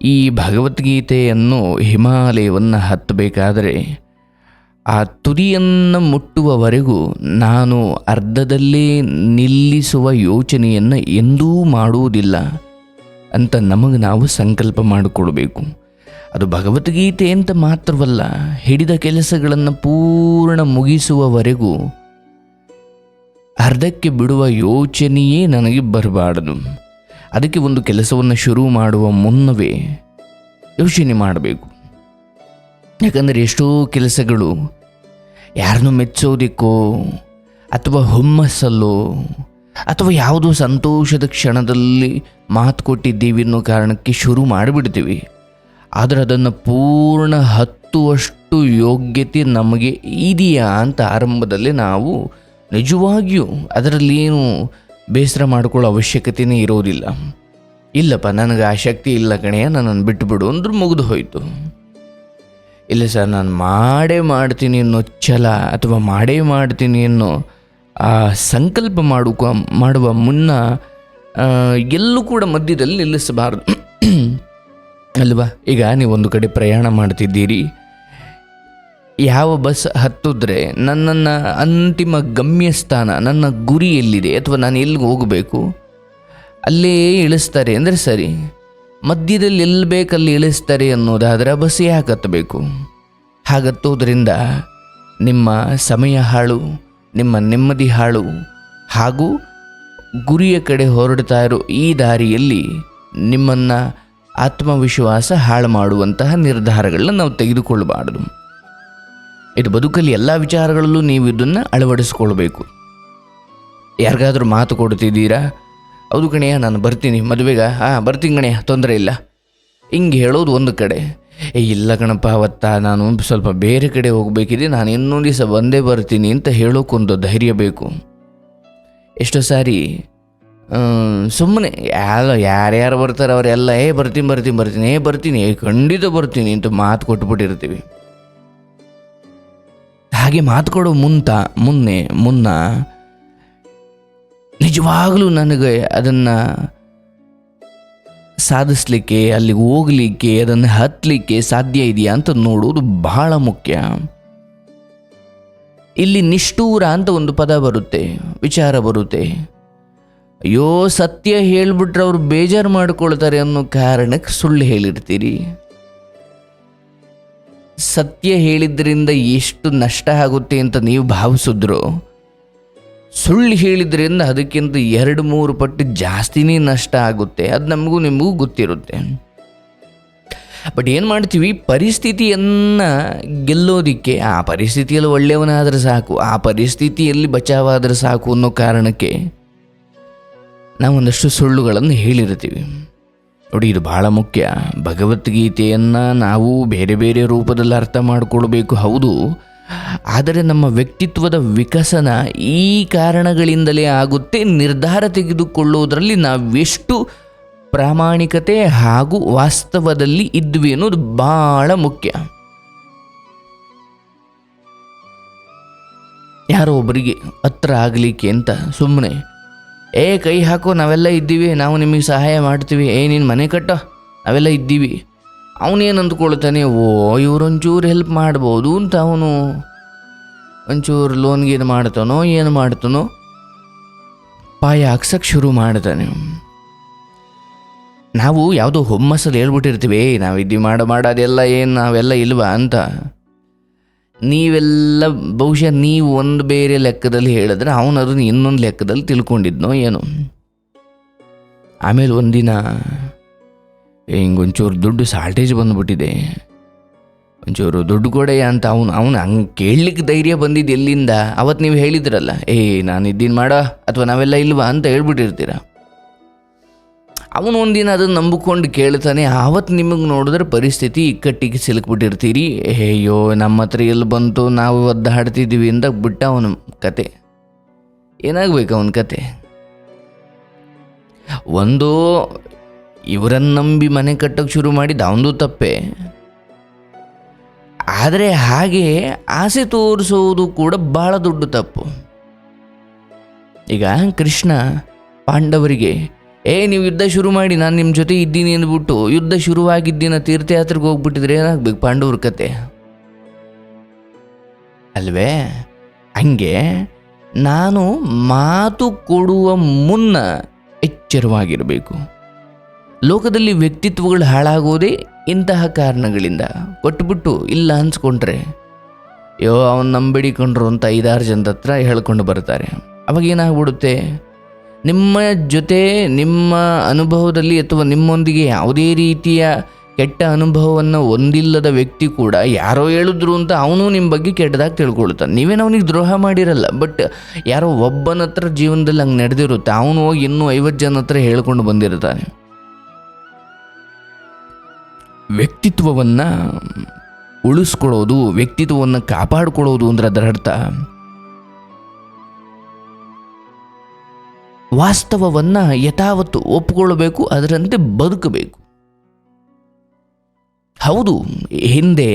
ಈ ಭಗವದ್ಗೀತೆಯನ್ನು ಹಿಮಾಲಯವನ್ನು ಹತ್ತಬೇಕಾದರೆ ಆ ತುದಿಯನ್ನು ಮುಟ್ಟುವವರೆಗೂ ನಾನು ಅರ್ಧದಲ್ಲೇ ನಿಲ್ಲಿಸುವ ಯೋಚನೆಯನ್ನು ಎಂದೂ ಮಾಡುವುದಿಲ್ಲ ಅಂತ ನಮಗೆ ನಾವು ಸಂಕಲ್ಪ ಮಾಡಿಕೊಳ್ಬೇಕು ಅದು ಭಗವದ್ಗೀತೆ ಅಂತ ಮಾತ್ರವಲ್ಲ, ಹಿಡಿದ ಕೆಲಸಗಳನ್ನು ಪೂರ್ಣ ಮುಗಿಸುವವರೆಗೂ ಅರ್ಧಕ್ಕೆ ಬಿಡುವ ಯೋಚನೆಯೇ ನನಗೆ ಬರಬಾರದು. ಅದಕ್ಕೆ ಒಂದು ಕೆಲಸವನ್ನು ಶುರು ಮಾಡುವ ಮುನ್ನವೇ ಯೋಚನೆ ಮಾಡಬೇಕು. ಯಾಕಂದರೆ ಎಷ್ಟೋ ಕೆಲಸಗಳು ಯಾರನ್ನು ಮೆಚ್ಚೋದಿಕ್ಕೋ ಅಥವಾ ಹುಮ್ಮಸ್ಸಲ್ಲೋ ಅಥವಾ ಯಾವುದೋ ಸಂತೋಷದ ಕ್ಷಣದಲ್ಲಿ ಮಾತು ಕೊಟ್ಟಿದ್ದೀವಿ ಅನ್ನೋ ಕಾರಣಕ್ಕೆ ಶುರು ಮಾಡಿಬಿಡ್ತೀವಿ. ಆದರೆ ಅದನ್ನು ಪೂರ್ಣ ಹತ್ತುವಷ್ಟು ಯೋಗ್ಯತೆ ನಮಗೆ ಇದೆಯಾ ಅಂತ ಆರಂಭದಲ್ಲಿ ನಾವು ನಿಜವಾಗಿಯೂ ಅದರಲ್ಲಿ ಏನು ಬೇಸರ ಮಾಡ್ಕೊಳ್ಳೋ ಅವಶ್ಯಕತೆಯೇ ಇರೋದಿಲ್ಲ. ಇಲ್ಲಪ್ಪ, ನನಗೆ ಆ ಶಕ್ತಿ ಇಲ್ಲ ಕಣೆಯ ನನ್ನನ್ನು ಬಿಟ್ಟುಬಿಡು ಅಂದ್ರೆ ಮುಗಿದು ಹೋಯಿತು. ಇಲ್ಲ ಸರ್, ನಾನು ಮಾಡೇ ಮಾಡ್ತೀನಿ ಅನ್ನೋ ಛಲ ಅಥವಾ ಮಾಡೇ ಮಾಡ್ತೀನಿ ಅನ್ನೋ ಆ ಸಂಕಲ್ಪ ಮಾಡುವ ಮಾಡುವ ಮುನ್ನ ಎಲ್ಲೂ ಕೂಡ ಮಧ್ಯದಲ್ಲಿ ನಿಲ್ಲಿಸಬಾರದು. ಅಲ್ವಾ? ಈಗ ನೀವೊಂದು ಕಡೆ ಪ್ರಯಾಣ ಮಾಡ್ತಿದ್ದೀರಿ. ಯಾವ ಬಸ್ ಹತ್ತಿದ್ರೆ ನನ್ನನ್ನು ಅಂತಿಮ ಗಮ್ಯಸ್ಥಾನ, ನನ್ನ ಗುರಿ ಎಲ್ಲಿದೆ ಅಥವಾ ನಾನು ಎಲ್ಲಿಗೆ ಹೋಗಬೇಕು? ಅಲ್ಲೇ ಇಳಿಸ್ತಾರೆ. ಅಂದರೆ ಸರಿ, ಮಧ್ಯದಲ್ಲಿ ಎಲ್ಲಿ ಬೇಕಲ್ಲಿ ಇಳಿಸ್ತಾರೆ ಅನ್ನೋದಾದರೆ ಬಸ್ ಯಾಕೆ ಹತ್ತಬೇಕು? ಹಾಗತ್ತೋದ್ರಿಂದ ನಿಮ್ಮ ಸಮಯ ಹಾಳು, ನಿಮ್ಮ ನೆಮ್ಮದಿ ಹಾಳು ಹಾಗೂ ಗುರಿಯ ಕಡೆ ಹೊರಡ್ತಾ ಇರೋ ಈ ದಾರಿಯಲ್ಲಿ ನಿಮ್ಮನ್ನು ಆತ್ಮವಿಶ್ವಾಸ ಹಾಳು ಮಾಡುವಂತಹ ನಿರ್ಧಾರಗಳನ್ನ ನಾವು ತೆಗೆದುಕೊಳ್ಳಬಾರದು ಇದು ಬದುಕಲ್ಲಿ ಎಲ್ಲ ವಿಚಾರಗಳಲ್ಲೂ ನೀವು ಇದನ್ನು ಅಳವಡಿಸ್ಕೊಳ್ಬೇಕು. ಯಾರಿಗಾದರೂ ಮಾತು ಕೊಡ್ತಿದ್ದೀರಾ? ಹೌದು ಕಣೆಯ, ನಾನು ಬರ್ತೀನಿ, ಮದುವೆಗ. ಹಾಂ, ಬರ್ತೀನಿ ಕಣೆಯ, ತೊಂದರೆ ಇಲ್ಲ. ಹಿಂಗೆ ಹೇಳೋದು ಒಂದು ಕಡೆ. ಏ, ಇಲ್ಲ ಕಣಪ್ಪ, ಅವತ್ತ, ನಾನು ಸ್ವಲ್ಪ ಬೇರೆ ಕಡೆ ಹೋಗಬೇಕಿದೆ, ನಾನು ಇನ್ನೊಂದು ದಿವಸ ಬಂದೇ ಬರ್ತೀನಿ ಅಂತ ಹೇಳೋಕ್ಕೊಂದು ಧೈರ್ಯ ಬೇಕು. ಎಷ್ಟೋ ಸಾರಿ ಸುಮ್ಮನೆ ಯಾರು, ಯಾರ್ಯಾರು ಬರ್ತಾರೆ, ಅವರೆಲ್ಲ, ಏ, ಬರ್ತೀನಿ ಬರ್ತೀನಿ ಬರ್ತೀನಿ ಏ ಬರ್ತೀನಿ, ಏ, ಖಂಡಿತ ಬರ್ತೀನಿ ಅಂತ ಮಾತು ಕೊಟ್ಬಿಟ್ಟಿರ್ತೀವಿ. ಹಾಗೆ ಮಾತು ಕೊಡೋ ಮುಂತ ಮುನ್ನೆ ಮುನ್ನ. ನಿಜವಾಗಲೂ ನನಗೆ ಅದನ್ನು ಸಾಧಿಸ್ಲಿಕ್ಕೆ, ಅಲ್ಲಿಗೆ ಹೋಗಲಿಕ್ಕೆ, ಅದನ್ನು ಹತ್ತಲಿಕ್ಕೆ ಸಾಧ್ಯ ಇದೆಯಾ ಅಂತ ನೋಡೋದು ಬಹಳ ಮುಖ್ಯ. ಇಲ್ಲಿ ನಿಷ್ಠೂರ ಅಂತ ಒಂದು ಪದ ಬರುತ್ತೆ, ವಿಚಾರ ಬರುತ್ತೆ. ಅಯ್ಯೋ, ಸತ್ಯ ಹೇಳ್ಬಿಟ್ರೆ ಅವರು ಬೇಜಾರು ಮಾಡ್ಕೊಳ್ತಾರೆ ಅನ್ನೋ ಕಾರಣಕ್ಕೆ ಸುಳ್ಳು ಹೇಳಿರ್ತೀರಿ. ಸತ್ಯ ಹೇಳಿದ್ರಿಂದ ಎಷ್ಟು ನಷ್ಟ ಆಗುತ್ತೆ ಅಂತ ನೀವು ಭಾವಿಸಿದ್ರು, ಸುಳ್ಳು ಹೇಳಿದ್ರಿಂದ ಅದಕ್ಕಿಂತ ಎರಡು ಮೂರು ಪಟ್ಟು ಜಾಸ್ತಿನೇ ನಷ್ಟ ಆಗುತ್ತೆ. ಅದು ನಮಗೂ ನಿಮಗೂ ಗೊತ್ತಿರುತ್ತೆ. ಬಟ್ ಏನು ಮಾಡ್ತೀವಿ, ಪರಿಸ್ಥಿತಿಯನ್ನು ಗೆಲ್ಲೋದಿಕ್ಕೆ, ಆ ಪರಿಸ್ಥಿತಿಯಲ್ಲಿ ಒಳ್ಳೆಯವನಾದರೆ ಸಾಕು, ಆ ಪರಿಸ್ಥಿತಿಯಲ್ಲಿ ಬಚಾವಾದರೆ ಸಾಕು ಅನ್ನೋ ಕಾರಣಕ್ಕೆ ನಾವು ಒಂದಷ್ಟು ಸುಳ್ಳುಗಳನ್ನು ಹೇಳಿರ್ತೀವಿ. ನೋಡಿ, ಇದು ಬಹಳ ಮುಖ್ಯ. ಭಗವದ್ಗೀತೆಯನ್ನು ನಾವು ಬೇರೆ ಬೇರೆ ರೂಪದಲ್ಲಿ ಅರ್ಥ ಮಾಡಿಕೊಳ್ಬೇಕು, ಹೌದು. ಆದರೆ ನಮ್ಮ ವ್ಯಕ್ತಿತ್ವದ ವಿಕಸನ ಈ ಕಾರಣಗಳಿಂದಲೇ ಆಗುತ್ತೆ. ನಿರ್ಧಾರ ತೆಗೆದುಕೊಳ್ಳುವುದರಲ್ಲಿ ನಾವೆಷ್ಟು ಪ್ರಾಮಾಣಿಕತೆ ಹಾಗೂ ವಾಸ್ತವದಲ್ಲಿ ಇದ್ವಿ ಅನ್ನೋದು ಬಹಳ ಮುಖ್ಯ. ಯಾರೋ ಒಬ್ಬರಿಗೆ ಹತ್ರ ಆಗಲಿಕ್ಕೆ ಅಂತ ಸುಮ್ಮನೆ ಏ, ಕೈ ಹಾಕು, ನಾವೆಲ್ಲ ಇದ್ದೀವಿ, ನಾವು ನಿಮಗೆ ಸಹಾಯ ಮಾಡ್ತೀವಿ. ಏ, ನೀನು ಮನೆ ಕಟ್ಟೋ, ನಾವೆಲ್ಲ ಇದ್ದೀವಿ. ಅವನೇನು ಅಂದ್ಕೊಳ್ತಾನೆ ಓ, ಇವ್ರೊಂಚೂರು ಹೆಲ್ಪ್ ಮಾಡ್ಬೋದು ಅಂತ ಅವನು. ಒಂಚೂರು ಲೋನ್ ಗೀನ್ ಮಾಡ್ತಾನೋ, ಏನು ಮಾಡ್ತಾನೋ, ಪಾಯ ಹಾಕ್ಸಕ್ಕೆ ಶುರು ಮಾಡ್ತಾನೆ. ನಾವು ಯಾವುದೋ ಹುಮ್ಮಸ್ಸಲ್ಲಿ ಹೇಳ್ಬಿಟ್ಟಿರ್ತೀವಿ ನಾವು ಇದು ಮಾಡೋ ಮಾಡೋದೆಲ್ಲ ಏನು, ನಾವೆಲ್ಲ ಇಲ್ವಾ? ಅಂತ. ನೀವೆಲ್ಲ ಬಹುಶಃ ನೀವು ಒಂದು ಬೇರೆ ಲೆಕ್ಕದಲ್ಲಿ ಹೇಳಿದ್ರೆ ಅವನು ಅದನ್ನು ಇನ್ನೊಂದು ಲೆಕ್ಕದಲ್ಲಿ ತಿಳ್ಕೊಂಡಿದ್ನೋ ಏನು. ಆಮೇಲೆ ಒಂದಿನ ಹಿಂಗೊಂಚೂರು ದುಡ್ಡು ಶಾರ್ಟೇಜ್ ಬಂದ್ಬಿಟ್ಟಿದೆ. ಒಂಚೂರು ದುಡ್ಡು ಕೊಡೆಯ ಅಂತ ಅವನು ಅವನು ಹಂಗೆ ಕೇಳಲಿಕ್ಕೆ ಧೈರ್ಯ ಬಂದಿದ್ದು ಎಲ್ಲಿಂದ? ಅವತ್ತು ನೀವು ಹೇಳಿದ್ರಲ್ಲ ಏಯ್ ನಾನು ಇದ್ದೀನಿ ಮಾಡೋ, ಅಥವಾ ನಾವೆಲ್ಲ ಇಲ್ವಾ? ಅಂತ ಹೇಳ್ಬಿಟ್ಟಿರ್ತೀರ? ಅವನು ಒಂದಿನ ಅದನ್ನು ನಂಬಿಕೊಂಡು ಕೇಳ್ತಾನೆ ಆವತ್ತು ನಿಮಗೆ ನೋಡಿದ್ರೆ ಪರಿಸ್ಥಿತಿ ಇಕ್ಕಟ್ಟಿಗೆ ಸಿಲುಕ್ಬಿಟ್ಟಿರ್ತೀರಿ. ಅಯ್ಯೋ ನಮ್ಮ ಹತ್ರ ಎಲ್ಲಿ ಬಂತು? ನಾವು ಒದ್ದಾಡ್ತಿದ್ದೀವಿ ಅಂತ ಬಿಟ್ಟ ಅವನ ಕತೆ. ಏನಾಗಬೇಕು ಅವನ ಕತೆ? ಒಂದು ಇವರನ್ನು ನಂಬಿ ಮನೆ ಕಟ್ಟೋಕೆ ಶುರು ಮಾಡಿದ್ದು ಅವನದು ತಪ್ಪೆ. ಆದರೆ ಹಾಗೆ ಆಸೆ ತೋರಿಸೋದು ಕೂಡ ಭಾಳ ದೊಡ್ಡ ತಪ್ಪು. ಈಗ ಕೃಷ್ಣ ಪಾಂಡವರಿಗೆ ಏ, ನೀವು ಯುದ್ಧ ಶುರು ಮಾಡಿ, ನಾನು ನಿಮ್ಮ ಜೊತೆ ಇದ್ದೀನಿ ಅಂದ್ಬಿಟ್ಟು ಯುದ್ಧ ಶುರುವಾಗಿದ್ದಿನ, ತೀರ್ಥಯಾತ್ರೆಗೆ ಹೋಗ್ಬಿಟ್ಟಿದ್ರೆ ಏನಾಗ್ಬೇಕು? ಪಾಂಡವ್ರ ಕತೆ. ಅಲ್ವೇ? ಹಂಗೆ ನಾನು ಮಾತು ಕೊಡುವ ಮುನ್ನ ಎಚ್ಚರವಾಗಿರಬೇಕು. ಲೋಕದಲ್ಲಿ ವ್ಯಕ್ತಿತ್ವಗಳು ಹಾಳಾಗೋದೇ ಇಂತಹ ಕಾರಣಗಳಿಂದ. ಕೊಟ್ಬಿಟ್ಟು ಇಲ್ಲ ಅನ್ಸ್ಕೊಂಡ್ರೆ ಯೋ ಅವನು ನಂಬಿಡಿಕೊಂಡ್ರು ಅಂತ ಐದಾರು ಜನದ ಹತ್ರ ಹೇಳ್ಕೊಂಡು ಬರ್ತಾರೆ ಅವಾಗ ಏನಾಗ್ಬಿಡುತ್ತೆ? ನಿಮ್ಮ ಜೊತೆ, ನಿಮ್ಮ ಅನುಭವದಲ್ಲಿ ಅಥವಾ ನಿಮ್ಮೊಂದಿಗೆ ಯಾವುದೇ ರೀತಿಯ ಕೆಟ್ಟ ಅನುಭವವನ್ನು ಹೊಂದಿಲ್ಲದ ವ್ಯಕ್ತಿ ಕೂಡ ಯಾರೋ ಹೇಳಿದ್ರು ಅಂತ ಅವನು ನಿಮ್ಮ ಬಗ್ಗೆ ಕೆಟ್ಟದಾಗಿ ತಿಳ್ಕೊಳ್ತಾನೆ. ನೀವೇನು ಅವನಿಗೆ ದ್ರೋಹ ಮಾಡಿರಲ್ಲ ಬಟ್ ಯಾರೋ ಒಬ್ಬನ ಹತ್ರ ಜೀವನದಲ್ಲಿ ಹಂಗೆ ನಡೆದಿರುತ್ತೆ, ಅವನು ಹೋಗಿ ಇನ್ನೂ ಐವತ್ತು ಜನ ಹತ್ರ ಹೇಳ್ಕೊಂಡು ಬಂದಿರ್ತಾನೆ. ವ್ಯಕ್ತಿತ್ವವನ್ನು ಉಳಿಸ್ಕೊಳ್ಳೋದು, ವ್ಯಕ್ತಿತ್ವವನ್ನು ಕಾಪಾಡ್ಕೊಳ್ಳೋದು ಅಂದ್ರೆ ಅದರ ಅರ್ಥ. ವಾಸ್ತವವನ್ನು ಯಥಾವತ್ತು ಒಪ್ಪಿಕೊಳ್ಳಬೇಕು, ಅದರಂತೆ ಬದುಕಬೇಕು. ಹೌದು, ಹಿಂದೆ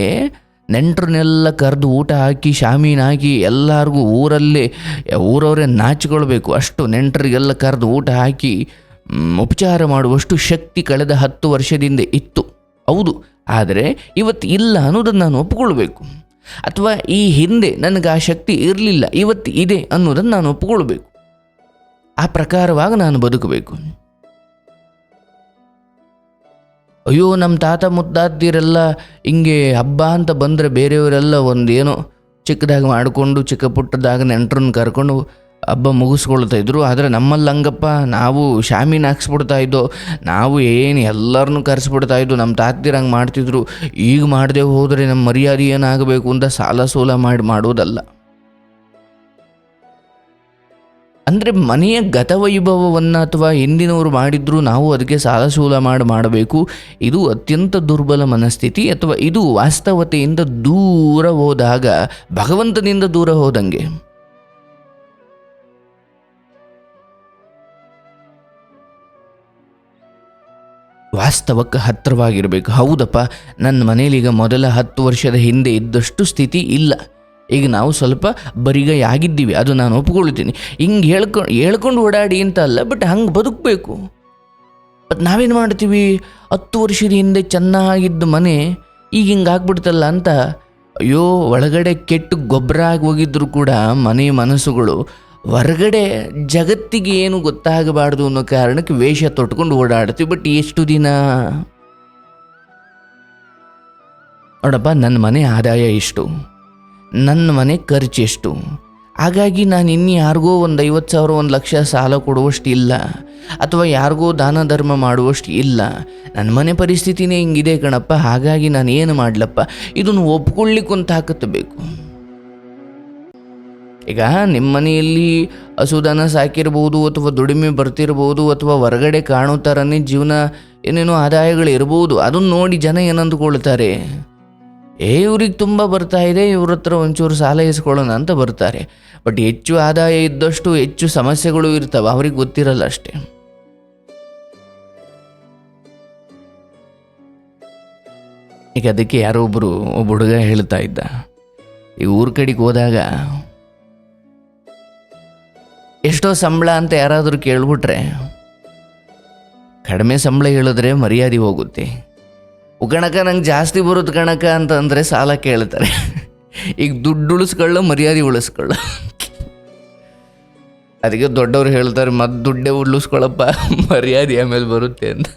ನೆಂಟರನ್ನೆಲ್ಲ ಕರೆದು ಊಟ ಹಾಕಿ, ಶಾಮೀನು ಹಾಕಿ ಎಲ್ಲರಿಗೂ ಊರಲ್ಲೇ, ಊರವರೇ ನಾಚಿಕೊಳ್ಬೇಕು. ಅಷ್ಟು ನೆಂಟರಿಗೆಲ್ಲ ಕರೆದು ಊಟ ಹಾಕಿ ಉಪಚಾರ ಮಾಡುವಷ್ಟು ಶಕ್ತಿ ಕಳೆದ ಹತ್ತು ವರ್ಷದಿಂದ ಇತ್ತು. ಹೌದು, ಆದರೆ ಇವತ್ತು ಇಲ್ಲ ಅನ್ನೋದನ್ನು ನಾನು ಒಪ್ಪಿಕೊಳ್ಬೇಕು. ಅಥವಾ ಈ ಹಿಂದೆ ನನಗೆ ಆ ಶಕ್ತಿ ಇರಲಿಲ್ಲ, ಇವತ್ತು ಇದೆ ಅನ್ನೋದನ್ನು ನಾನು ಒಪ್ಪಿಕೊಳ್ಬೇಕು. ಆ ಪ್ರಕಾರವಾಗಿ ನಾನು ಬದುಕಬೇಕು. ಅಯ್ಯೋ ನಮ್ಮ ತಾತ ಮುತ್ತಾತಿರೆಲ್ಲ ಹಿಂಗೆ ಹಬ್ಬ ಅಂತ ಬಂದರೆ ಬೇರೆಯವರೆಲ್ಲ ಒಂದೇನೋ ಚಿಕ್ಕದಾಗಿ ಮಾಡಿಕೊಂಡು ಚಿಕ್ಕ ಪುಟ್ಟದಾಗ ನೆಂಟ್ರನ್ನ ಕರ್ಕೊಂಡು ಹಬ್ಬ ಮುಗಿಸ್ಕೊಳ್ತಾ ಇದ್ರು. ಆದರೆ ನಮ್ಮಲ್ಲಿ ಹಂಗಪ್ಪ, ನಾವು ಶಾಮೀನ ಹಾಕ್ಸ್ಬಿಡ್ತಾ ಇದ್ದೋ, ನಾವು ಏನು ಎಲ್ಲರನ್ನೂ ಕರೆಸ್ಬಿಡ್ತಾ ಇದ್ದು ನಮ್ಮ ತಾತಿರು ಹಂಗೆ ಮಾಡ್ತಿದ್ರು. ಈಗ ಮಾಡದೆ ಹೋದರೆ ನಮ್ಮ ಮರ್ಯಾದೆ ಏನಾಗಬೇಕು ಅಂತ ಸಾಲ ಸೋಲ ಮಾಡಿ, ಮಾಡೋದಲ್ಲ. ಅಂದರೆ ಮನೆಯ ಗತವೈಭವವನ್ನು ಅಥವಾ ಹಿಂದಿನವರು ಮಾಡಿದ್ರು ನಾವು ಅದಕ್ಕೆ ಸಾಲ ಸೂಲ ಮಾಡಿ, ಮಾಡಬೇಕು. ಇದು ಅತ್ಯಂತ ದುರ್ಬಲ ಮನಸ್ಥಿತಿ ಅಥವಾ ಇದು ವಾಸ್ತವತೆಯಿಂದ ದೂರ ಹೋದಾಗ, ಭಗವಂತನಿಂದ ದೂರ ಹೋದಂಗೆ. ವಾಸ್ತವಕ್ಕೆ ಹತ್ತಿರವಾಗಿರಬೇಕು ಹೌದಪ್ಪ, ನನ್ನ ಮನೇಲಿ ಈಗ ಮೊದಲ ಹತ್ತು ವರ್ಷದ ಹಿಂದೆ ಇದ್ದಷ್ಟು ಸ್ಥಿತಿ ಇಲ್ಲ. ಈಗ ನಾವು ಸ್ವಲ್ಪ ಬರಿಗೈ ಆಗಿದ್ದೀವಿ ಅದು ನಾನು ಒಪ್ಕೊಳ್ತೀನಿ ಹಿಂಗೆ ಹೇಳ್ಕೊಂಡು ಹೇಳ್ಕೊಂಡು ಓಡಾಡಿ ಅಂತ ಅಲ್ಲ ಬಟ್ ಹಂಗೆ ಬದುಕಬೇಕು. ಬಟ್ ನಾವೇನು ಮಾಡ್ತೀವಿ? ಹತ್ತು ವರ್ಷದ ಹಿಂದೆ ಚೆನ್ನಾಗಿದ್ದ ಮನೆ, ಈಗ ಹಿಂಗೆ ಆಗ್ಬಿಡ್ತಲ್ಲ ಅಂತ, ಅಯ್ಯೋ, ಒಳಗಡೆ ಕೆಟ್ಟು ಗೊಬ್ಬರ ಆಗಿ ಹೋಗಿದ್ರು ಕೂಡ ಮನೆ ಮನಸ್ಸುಗಳು, ಹೊರಗಡೆ ಜಗತ್ತಿಗೆ ಏನು ಗೊತ್ತಾಗಬಾರ್ದು ಅನ್ನೋ ಕಾರಣಕ್ಕೆ ವೇಷ ತೊಟ್ಕೊಂಡು ಓಡಾಡ್ತೀವಿ ಬಟ್ ಎಷ್ಟು ದಿನ? ನೋಡಪ್ಪ, ನನ್ನ ಮನೆ ಆದಾಯ ಇಷ್ಟು ನನ್ನ ಮನೆ ಖರ್ಚು ಎಷ್ಟು ಹಾಗಾಗಿ ನಾನು ಇನ್ನು ಯಾರಿಗೋ ಒಂದು ಐವತ್ತು ಸಾವಿರ, ಒಂದು ಲಕ್ಷ ಸಾಲ ಕೊಡುವಷ್ಟು ಇಲ್ಲ ಅಥವಾ ಯಾರಿಗೋ ದಾನ ಧರ್ಮ ಮಾಡುವಷ್ಟು ಇಲ್ಲ ನನ್ನ ಮನೆ ಪರಿಸ್ಥಿತಿನೇ ಹಿಂಗಿದೆ ಕಣಪ್ಪ, ಹಾಗಾಗಿ ನಾನು ಏನು ಮಾಡಲಪ್ಪ? ಇದನ್ನು ಒಪ್ಪಿಕೊಳ್ಲಿಕ್ಕೂ ತಾಕತ್ತು ಬೇಕು. ಈಗ ನಿಮ್ಮ ಮನೆಯಲ್ಲಿ ಹಸುದನ ಸಾಕಿರ್ಬೋದು, ಅಥವಾ ದುಡಿಮೆ ಬರ್ತಿರ್ಬೋದು, ಅಥವಾ ಹೊರಗಡೆ ಕಾಣೋ ಥರನೇ ಜೀವನ, ಏನೇನೋ ಆದಾಯಗಳು ಇರ್ಬೋದು ಅದನ್ನು ನೋಡಿ ಜನ ಏನಂದುಕೊಳ್ತಾರೆ. ಏ, ಇವ್ರಿಗೆ ತುಂಬ ಬರ್ತಾ ಇದೆ, ಇವ್ರ ಹತ್ರ ಒಂಚೂರು ಸಾಲ ಇಸ್ಕೊಳ್ಳೋಣ ಅಂತ ಬರ್ತಾರೆ. ಬಟ್ ಹೆಚ್ಚು ಆದಾಯ ಇದ್ದಷ್ಟು ಹೆಚ್ಚು ಸಮಸ್ಯೆಗಳು ಇರ್ತವೆ, ಅವ್ರಿಗೆ ಗೊತ್ತಿರಲ್ಲ ಅಷ್ಟೇ. ಈಗ ಅದಕ್ಕೆ ಯಾರೋ ಒಬ್ಬರು ಒಬ್ಬ ಹುಡುಗ ಹೇಳ್ತಾ ಇದ್ದ. ಈ ಊರ ಕಡೆಗೆ ಹೋದಾಗ ಎಷ್ಟೋ ಸಂಬಳ ಅಂತ ಯಾರಾದರೂ ಕೇಳ್ಬಿಟ್ರೆ ಕಡಿಮೆ ಸಂಬಳ ಹೇಳಿದ್ರೆ ಮರ್ಯಾದೆ ಹೋಗುತ್ತೆ. ಕಣಕ, ನಂಗೆ ಜಾಸ್ತಿ ಬರುತ್ತೆ ಕಣಕ ಅಂತಂದರೆ ಸಾಲ ಕೇಳ್ತಾರೆ. ಈಗ ದುಡ್ಡು ಉಳಿಸ್ಕೊಳ್ಳೋ, ಮರ್ಯಾದೆ ಉಳಿಸ್ಕೊಳ್ಳೋ. ಅದಕ್ಕೆ ದೊಡ್ಡವ್ರು ಹೇಳ್ತಾರೆ ಮತ್ತೆ ದುಡ್ಡೇ ಉಳಿಸ್ಕೊಳ್ಳಪ್ಪ ಮರ್ಯಾದೆ ಆಮೇಲೆ ಬರುತ್ತೆ ಅಂತ.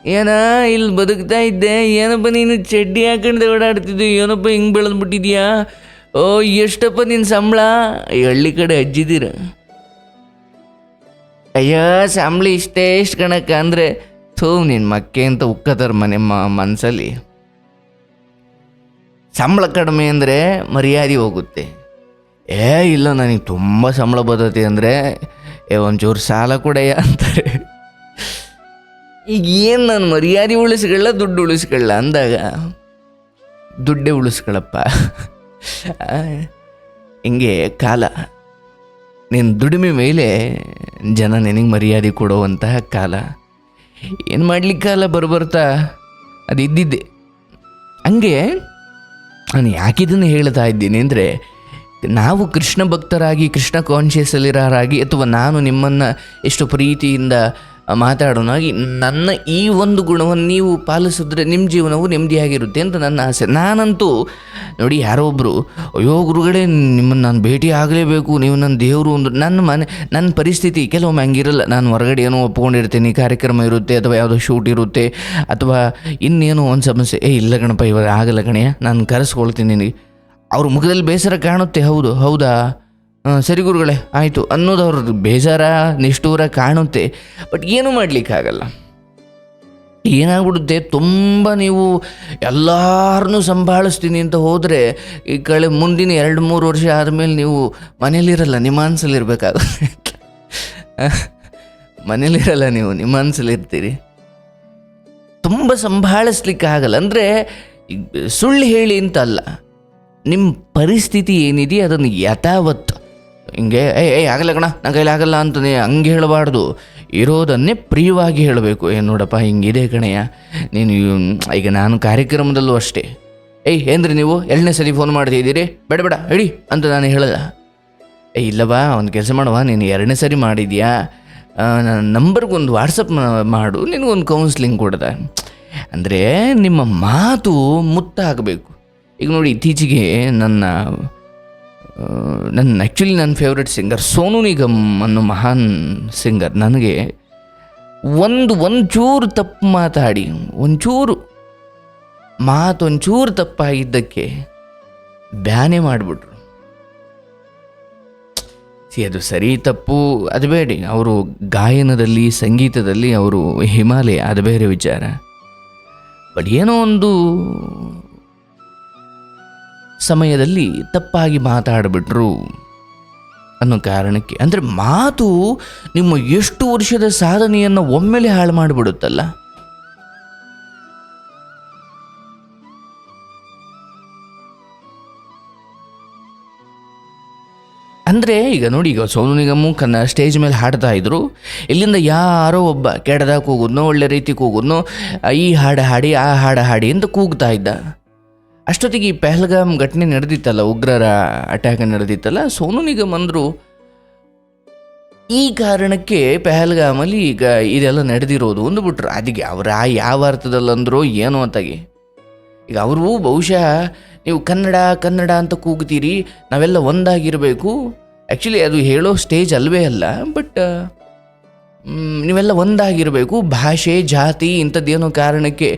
ಏನ ಇಲ್ಲಿ ಬದುಕ್ತಾ ಇದ್ದೆ, ಏನಪ್ಪ ನೀನು ಚಡ್ಡಿ ಹಾಕೊಂಡು ಓಡಾಡ್ತಿದ್ದೆ, ಏನಪ್ಪ ಹಿಂಗೆ ಬೆಳೆದ್ಬಿಟ್ಟಿದ್ಯಾ? ಓ, ಎಷ್ಟಪ್ಪ ನಿನ್ನ ಸಂಬಳ? ಹಳ್ಳಿ ಕಡೆ ಅಜ್ಜಿದ್ದೀರ ಅಯ್ಯೋ, ಸಂಬಳ ಇಷ್ಟೇ ಇಷ್ಟು ಕಣಕ್ಕ ಅಂದರೆ ಥೂ ನಿನ್ನ ಮಕ್ಕೆ ಅಂತ ಉಕ್ಕತಾರ ಮನೆ ಮ ಮನಸ್ಸಲ್ಲಿ ಸಂಬಳ ಕಡಿಮೆ ಅಂದರೆ ಮರ್ಯಾದೆ ಹೋಗುತ್ತೆ. ಏ, ಇಲ್ಲ, ನನಗೆ ತುಂಬ ಸಂಬಳ ಬರ್ತೈತಿ ಅಂದರೆ, ಏ, ಒಂಚೂರು ಸಾಲ ಕೊಡೆಯ ಅಂತಾರೆ. ಈಗ ಏನು ನಾನು ಮರ್ಯಾದೆ ಉಳಿಸ್ಕೊಳ್ಳ, ದುಡ್ಡು ಉಳಿಸ್ಕೊಳ್ಳ ಅಂದಾಗ, ದುಡ್ಡೇ ಉಳಿಸ್ಕೊಳ್ಳಪ್ಪ. ಹಿಂಗೆ ಕಾಲ. ನಿನ್ನ ದುಡಿಮೆ ಮೇಲೆ ಜನ ನಿನಗೆ ಮರ್ಯಾದೆ ಕೊಡುವಂತಹ ಕಾಲ. ಏನು ಮಾಡ್ಲಿಕ್ಕಾಲ ಬರು ಬರ್ತಾ ಅದು ಇದ್ದಿದ್ದೆ. ಹಂಗೆ ನಾನು ಯಾಕಿದನ್ನು ಹೇಳ್ತಾ ಇದ್ದೀನಿ ಅಂದರೆ, ನಾವು ಕೃಷ್ಣ ಭಕ್ತರಾಗಿ, ಕೃಷ್ಣ ಕಾನ್ಷಿಯಸ್ಸಲ್ಲಿರೋರಾಗಿ ಅಥವಾ ನಾನು ನಿಮ್ಮನ್ನು ಎಷ್ಟು ಪ್ರೀತಿಯಿಂದ ಮಾತಾಡೋನಾಗಿ ನನ್ನ ಈ ಒಂದು ಗುಣವನ್ನು ನೀವು ಪಾಲಿಸಿದ್ರೆ ನಿಮ್ಮ ಜೀವನವು ನೆಮ್ಮದಿಯಾಗಿರುತ್ತೆ ಅಂತ ನನ್ನ ಆಸೆ. ನಾನಂತೂ, ನೋಡಿ ಯಾರೋ ಒಬ್ಬರು ಅಯ್ಯೋ ಗುರುಗಳೇ, ನಿಮ್ಮನ್ನು ನಾನು ಭೇಟಿ ಆಗಲೇಬೇಕು, ನೀವು ನನ್ನ ದೇವರು ಒಂದು ನನ್ನ ಮನೆ, ನನ್ನ ಪರಿಸ್ಥಿತಿ ಕೆಲವೊಮ್ಮೆ ಹಂಗಿರಲ್ಲ. ನಾನು ಹೊರಗಡೆ ಏನೋ ಒಪ್ಕೊಂಡಿರ್ತೀನಿ, ಕಾರ್ಯಕ್ರಮ ಇರುತ್ತೆ, ಅಥವಾ ಯಾವುದೋ ಶೂಟ್ ಇರುತ್ತೆ, ಅಥವಾ ಇನ್ನೇನೋ ಒಂದು ಸಮಸ್ಯೆ. ಏ, ಇಲ್ಲ ಗಣಪ ಇವಾಗ ಆಗಲ್ಲ ಗಣಯ್ಯ ನಾನು ಕರೆಸ್ಕೊಳ್ತೀನಿ ನಿನಗೆ. ಅವ್ರ ಮುಖದಲ್ಲಿ ಬೇಸರ ಕಾಣುತ್ತೆ, ಹೌದು, ಹೌದಾ? ಸರಿ ಗುರುಗಳೇ, ಆಯಿತು. ಅನ್ನೋದು ಅವ್ರ ಬೇಜಾರ, ನಿಷ್ಠೂರ ಕಾಣುತ್ತೆ. ಬಟ್ ಏನೂ ಮಾಡಲಿಕ್ಕಾಗಲ್ಲ. ಏನಾಗ್ಬಿಡುತ್ತೆ, ತುಂಬ ನೀವು ಎಲ್ಲರನ್ನೂ ಸಂಭಾಳಿಸ್ತೀನಿ ಅಂತ ಹೋದರೆ, ಈ ಕಳೆ ಮುಂದಿನ ಎರಡು ಮೂರು ವರ್ಷ ಆದಮೇಲೆ ನೀವು ಮನೇಲಿರಲ್ಲ, ನಿಮ್ಮ ಮನಸ್ಸಲ್ಲಿರ್ಬೇಕಾಗುತ್ತೆ ಮನೇಲಿರಲ್ಲ ನೀವು, ನಿಮ್ಮ ಮನಸ್ಸಲ್ಲಿರ್ತೀರಿ ತುಂಬ ಸಂಭಾಳಿಸ್ಲಿಕ್ಕೆ ಆಗಲ್ಲ ಅಂದರೆ ಸುಳ್ಳು ಹೇಳಿ ಅಂತ ಅಲ್ಲ ನಿಮ್ಮ ಪರಿಸ್ಥಿತಿ ಏನಿದೆಯೋ ಅದನ್ನು ಯಥಾವತ್ ಹಿಂಗೆ, ಏಯ್ ಏಯ್, ಆಗಲ್ಲ ಕಣ ನನ್ನ ಕೈಲಿ ಆಗಲ್ಲ ಅಂತಂದು ಹಂಗೆ ಹೇಳಬಾರ್ದು. ಇರೋದನ್ನೇ ಪ್ರಿಯವಾಗಿ ಹೇಳಬೇಕು. ಏ, ನೋಡಪ್ಪ, ಹಿಂಗಿದೆ ಕಣಯ್ಯ ನೀನು ಈಗ ನಾನು ಕಾರ್ಯಕ್ರಮದಲ್ಲೂ ಅಷ್ಟೇ. ಏಯ್, ಏನ್ರಿ ನೀವು? ಎರಡನೇ ಸರಿ ಫೋನ್ ಮಾಡ್ತಿದ್ದೀರಿ ಬೇಡ ಬೇಡ ಹೇಳಿ ಅಂತ ನಾನು ಹೇಳಲ್ಲ. ಏಯ್ ಇಲ್ಲವಾ ಒಂದು ಕೆಲಸ ಮಾಡುವ. ನೀನು ಎರಡನೇ ಸರಿ ಮಾಡಿದ್ಯಾ? ನನ್ನ ನಂಬರ್ಗೊಂದು ವಾಟ್ಸಪ್ ಮಾಡು. ನಿನಗೊಂದು ಕೌನ್ಸ್ಲಿಂಗ್ ಕೊಡ್ದೆ. ಅಂದರೆ ನಿಮ್ಮ ಮಾತು ಮುತ್ತಾಗಬೇಕು. ಈಗ ನೋಡಿ, ಇತ್ತೀಚೆಗೆ ನನ್ನ ನನ್ನ ಆ್ಯಕ್ಚುಲಿ ನನ್ನ ಫೇವ್ರೆಟ್ ಸಿಂಗರ್ ಸೋನು ನಿಗಮ್ ಅನ್ನೋ ಮಹಾನ್ ಸಿಂಗರ್ ನನಗೆ ಒಂದು, ಒಂಚೂರು ತಪ್ಪು ಮಾತಾಡಿ, ಒಂಚೂರು ಮಾತು ಒಂಚೂರು ತಪ್ಪಾಗಿದ್ದಕ್ಕೆ ಬ್ಯಾನೆ ಮಾಡಿಬಿಟ್ರು. ಸಿ ಅದು ಸರಿ ತಪ್ಪು, ಅದು ಬೇಡಿ. ಅವರು ಗಾಯನದಲ್ಲಿ, ಸಂಗೀತದಲ್ಲಿ ಅವರು ಹಿಮಾಲಯ, ಅದು ಬೇರೆ ವಿಚಾರ. ಬಟ್ ಏನೋ ಒಂದು ಸಮಯದಲ್ಲಿ ತಪ್ಪಾಗಿ ಮಾತಾಡಿಬಿಟ್ರು ಅನ್ನೋ ಕಾರಣಕ್ಕೆ. ಅಂದರೆ ಮಾತು ನಿಮ್ಮ ಎಷ್ಟು ವರ್ಷದ ಸಾಧನೆಯನ್ನು ಒಮ್ಮೆಲೆ ಹಾಳು ಮಾಡಿಬಿಡುತ್ತಲ್ಲ? ಅಂದರೆ ಈಗ ನೋಡಿ, ಈಗ ಸೋನು ನಿಗಮು ಕನ್ನ ಸ್ಟೇಜ್ ಮೇಲೆ ಹಾಡ್ತಾ ಇದ್ರು. ಇಲ್ಲಿಂದ ಯಾರೋ ಒಬ್ಬ ಕೆಡದಾಗ ಕೂಗುದ್ನೋ, ಒಳ್ಳೆ ರೀತಿ ಕೂಗುದ್ನೋ, ಈ ಹಾಡು ಹಾಡಿ, ಆ ಹಾಡು ಹಾಡಿ ಅಂತ ಕೂಗ್ತಾ ಇದ್ದ. ಅಷ್ಟೊತ್ತಿಗೆ ಈ ಪೆಹಲ್ಗಾಮ್ ಘಟನೆ ನಡೆದಿತ್ತಲ್ಲ, ಉಗ್ರರ ಅಟ್ಯಾಕ್ ನಡೆದಿತ್ತಲ್ಲ, ಸೋನು ನಿಗಮ್ ಅಂದರು ಈ ಕಾರಣಕ್ಕೆ ಪೆಹಲ್ಗಾಮಲ್ಲಿ ಈಗ ಇದೆಲ್ಲ ನಡೆದಿರೋದು ಅಂದ್ಬಿಟ್ರು. ಅದಕ್ಕೆ ಅವ್ರು ಆ ಯಾವ ಅರ್ಥದಲ್ಲಂದ್ರೋ ಏನೋ ಅಂತಾಗಿ. ಈಗ ಅವರು ಬಹುಶಃ ನೀವು ಕನ್ನಡ ಕನ್ನಡ ಅಂತ ಕೂಗ್ತೀರಿ, ನಾವೆಲ್ಲ ಒಂದಾಗಿರಬೇಕು. ಆ್ಯಕ್ಚುಲಿ ಅದು ಹೇಳೋ ಸ್ಟೇಜ್ ಅಲ್ವೇ ಅಲ್ಲ ಬಟ್ ನೀವೆಲ್ಲ ಒಂದಾಗಿರಬೇಕು. ಭಾಷೆ, ಜಾತಿ ಇಂಥದ್ದೇನೋ ಕಾರಣಕ್ಕೆ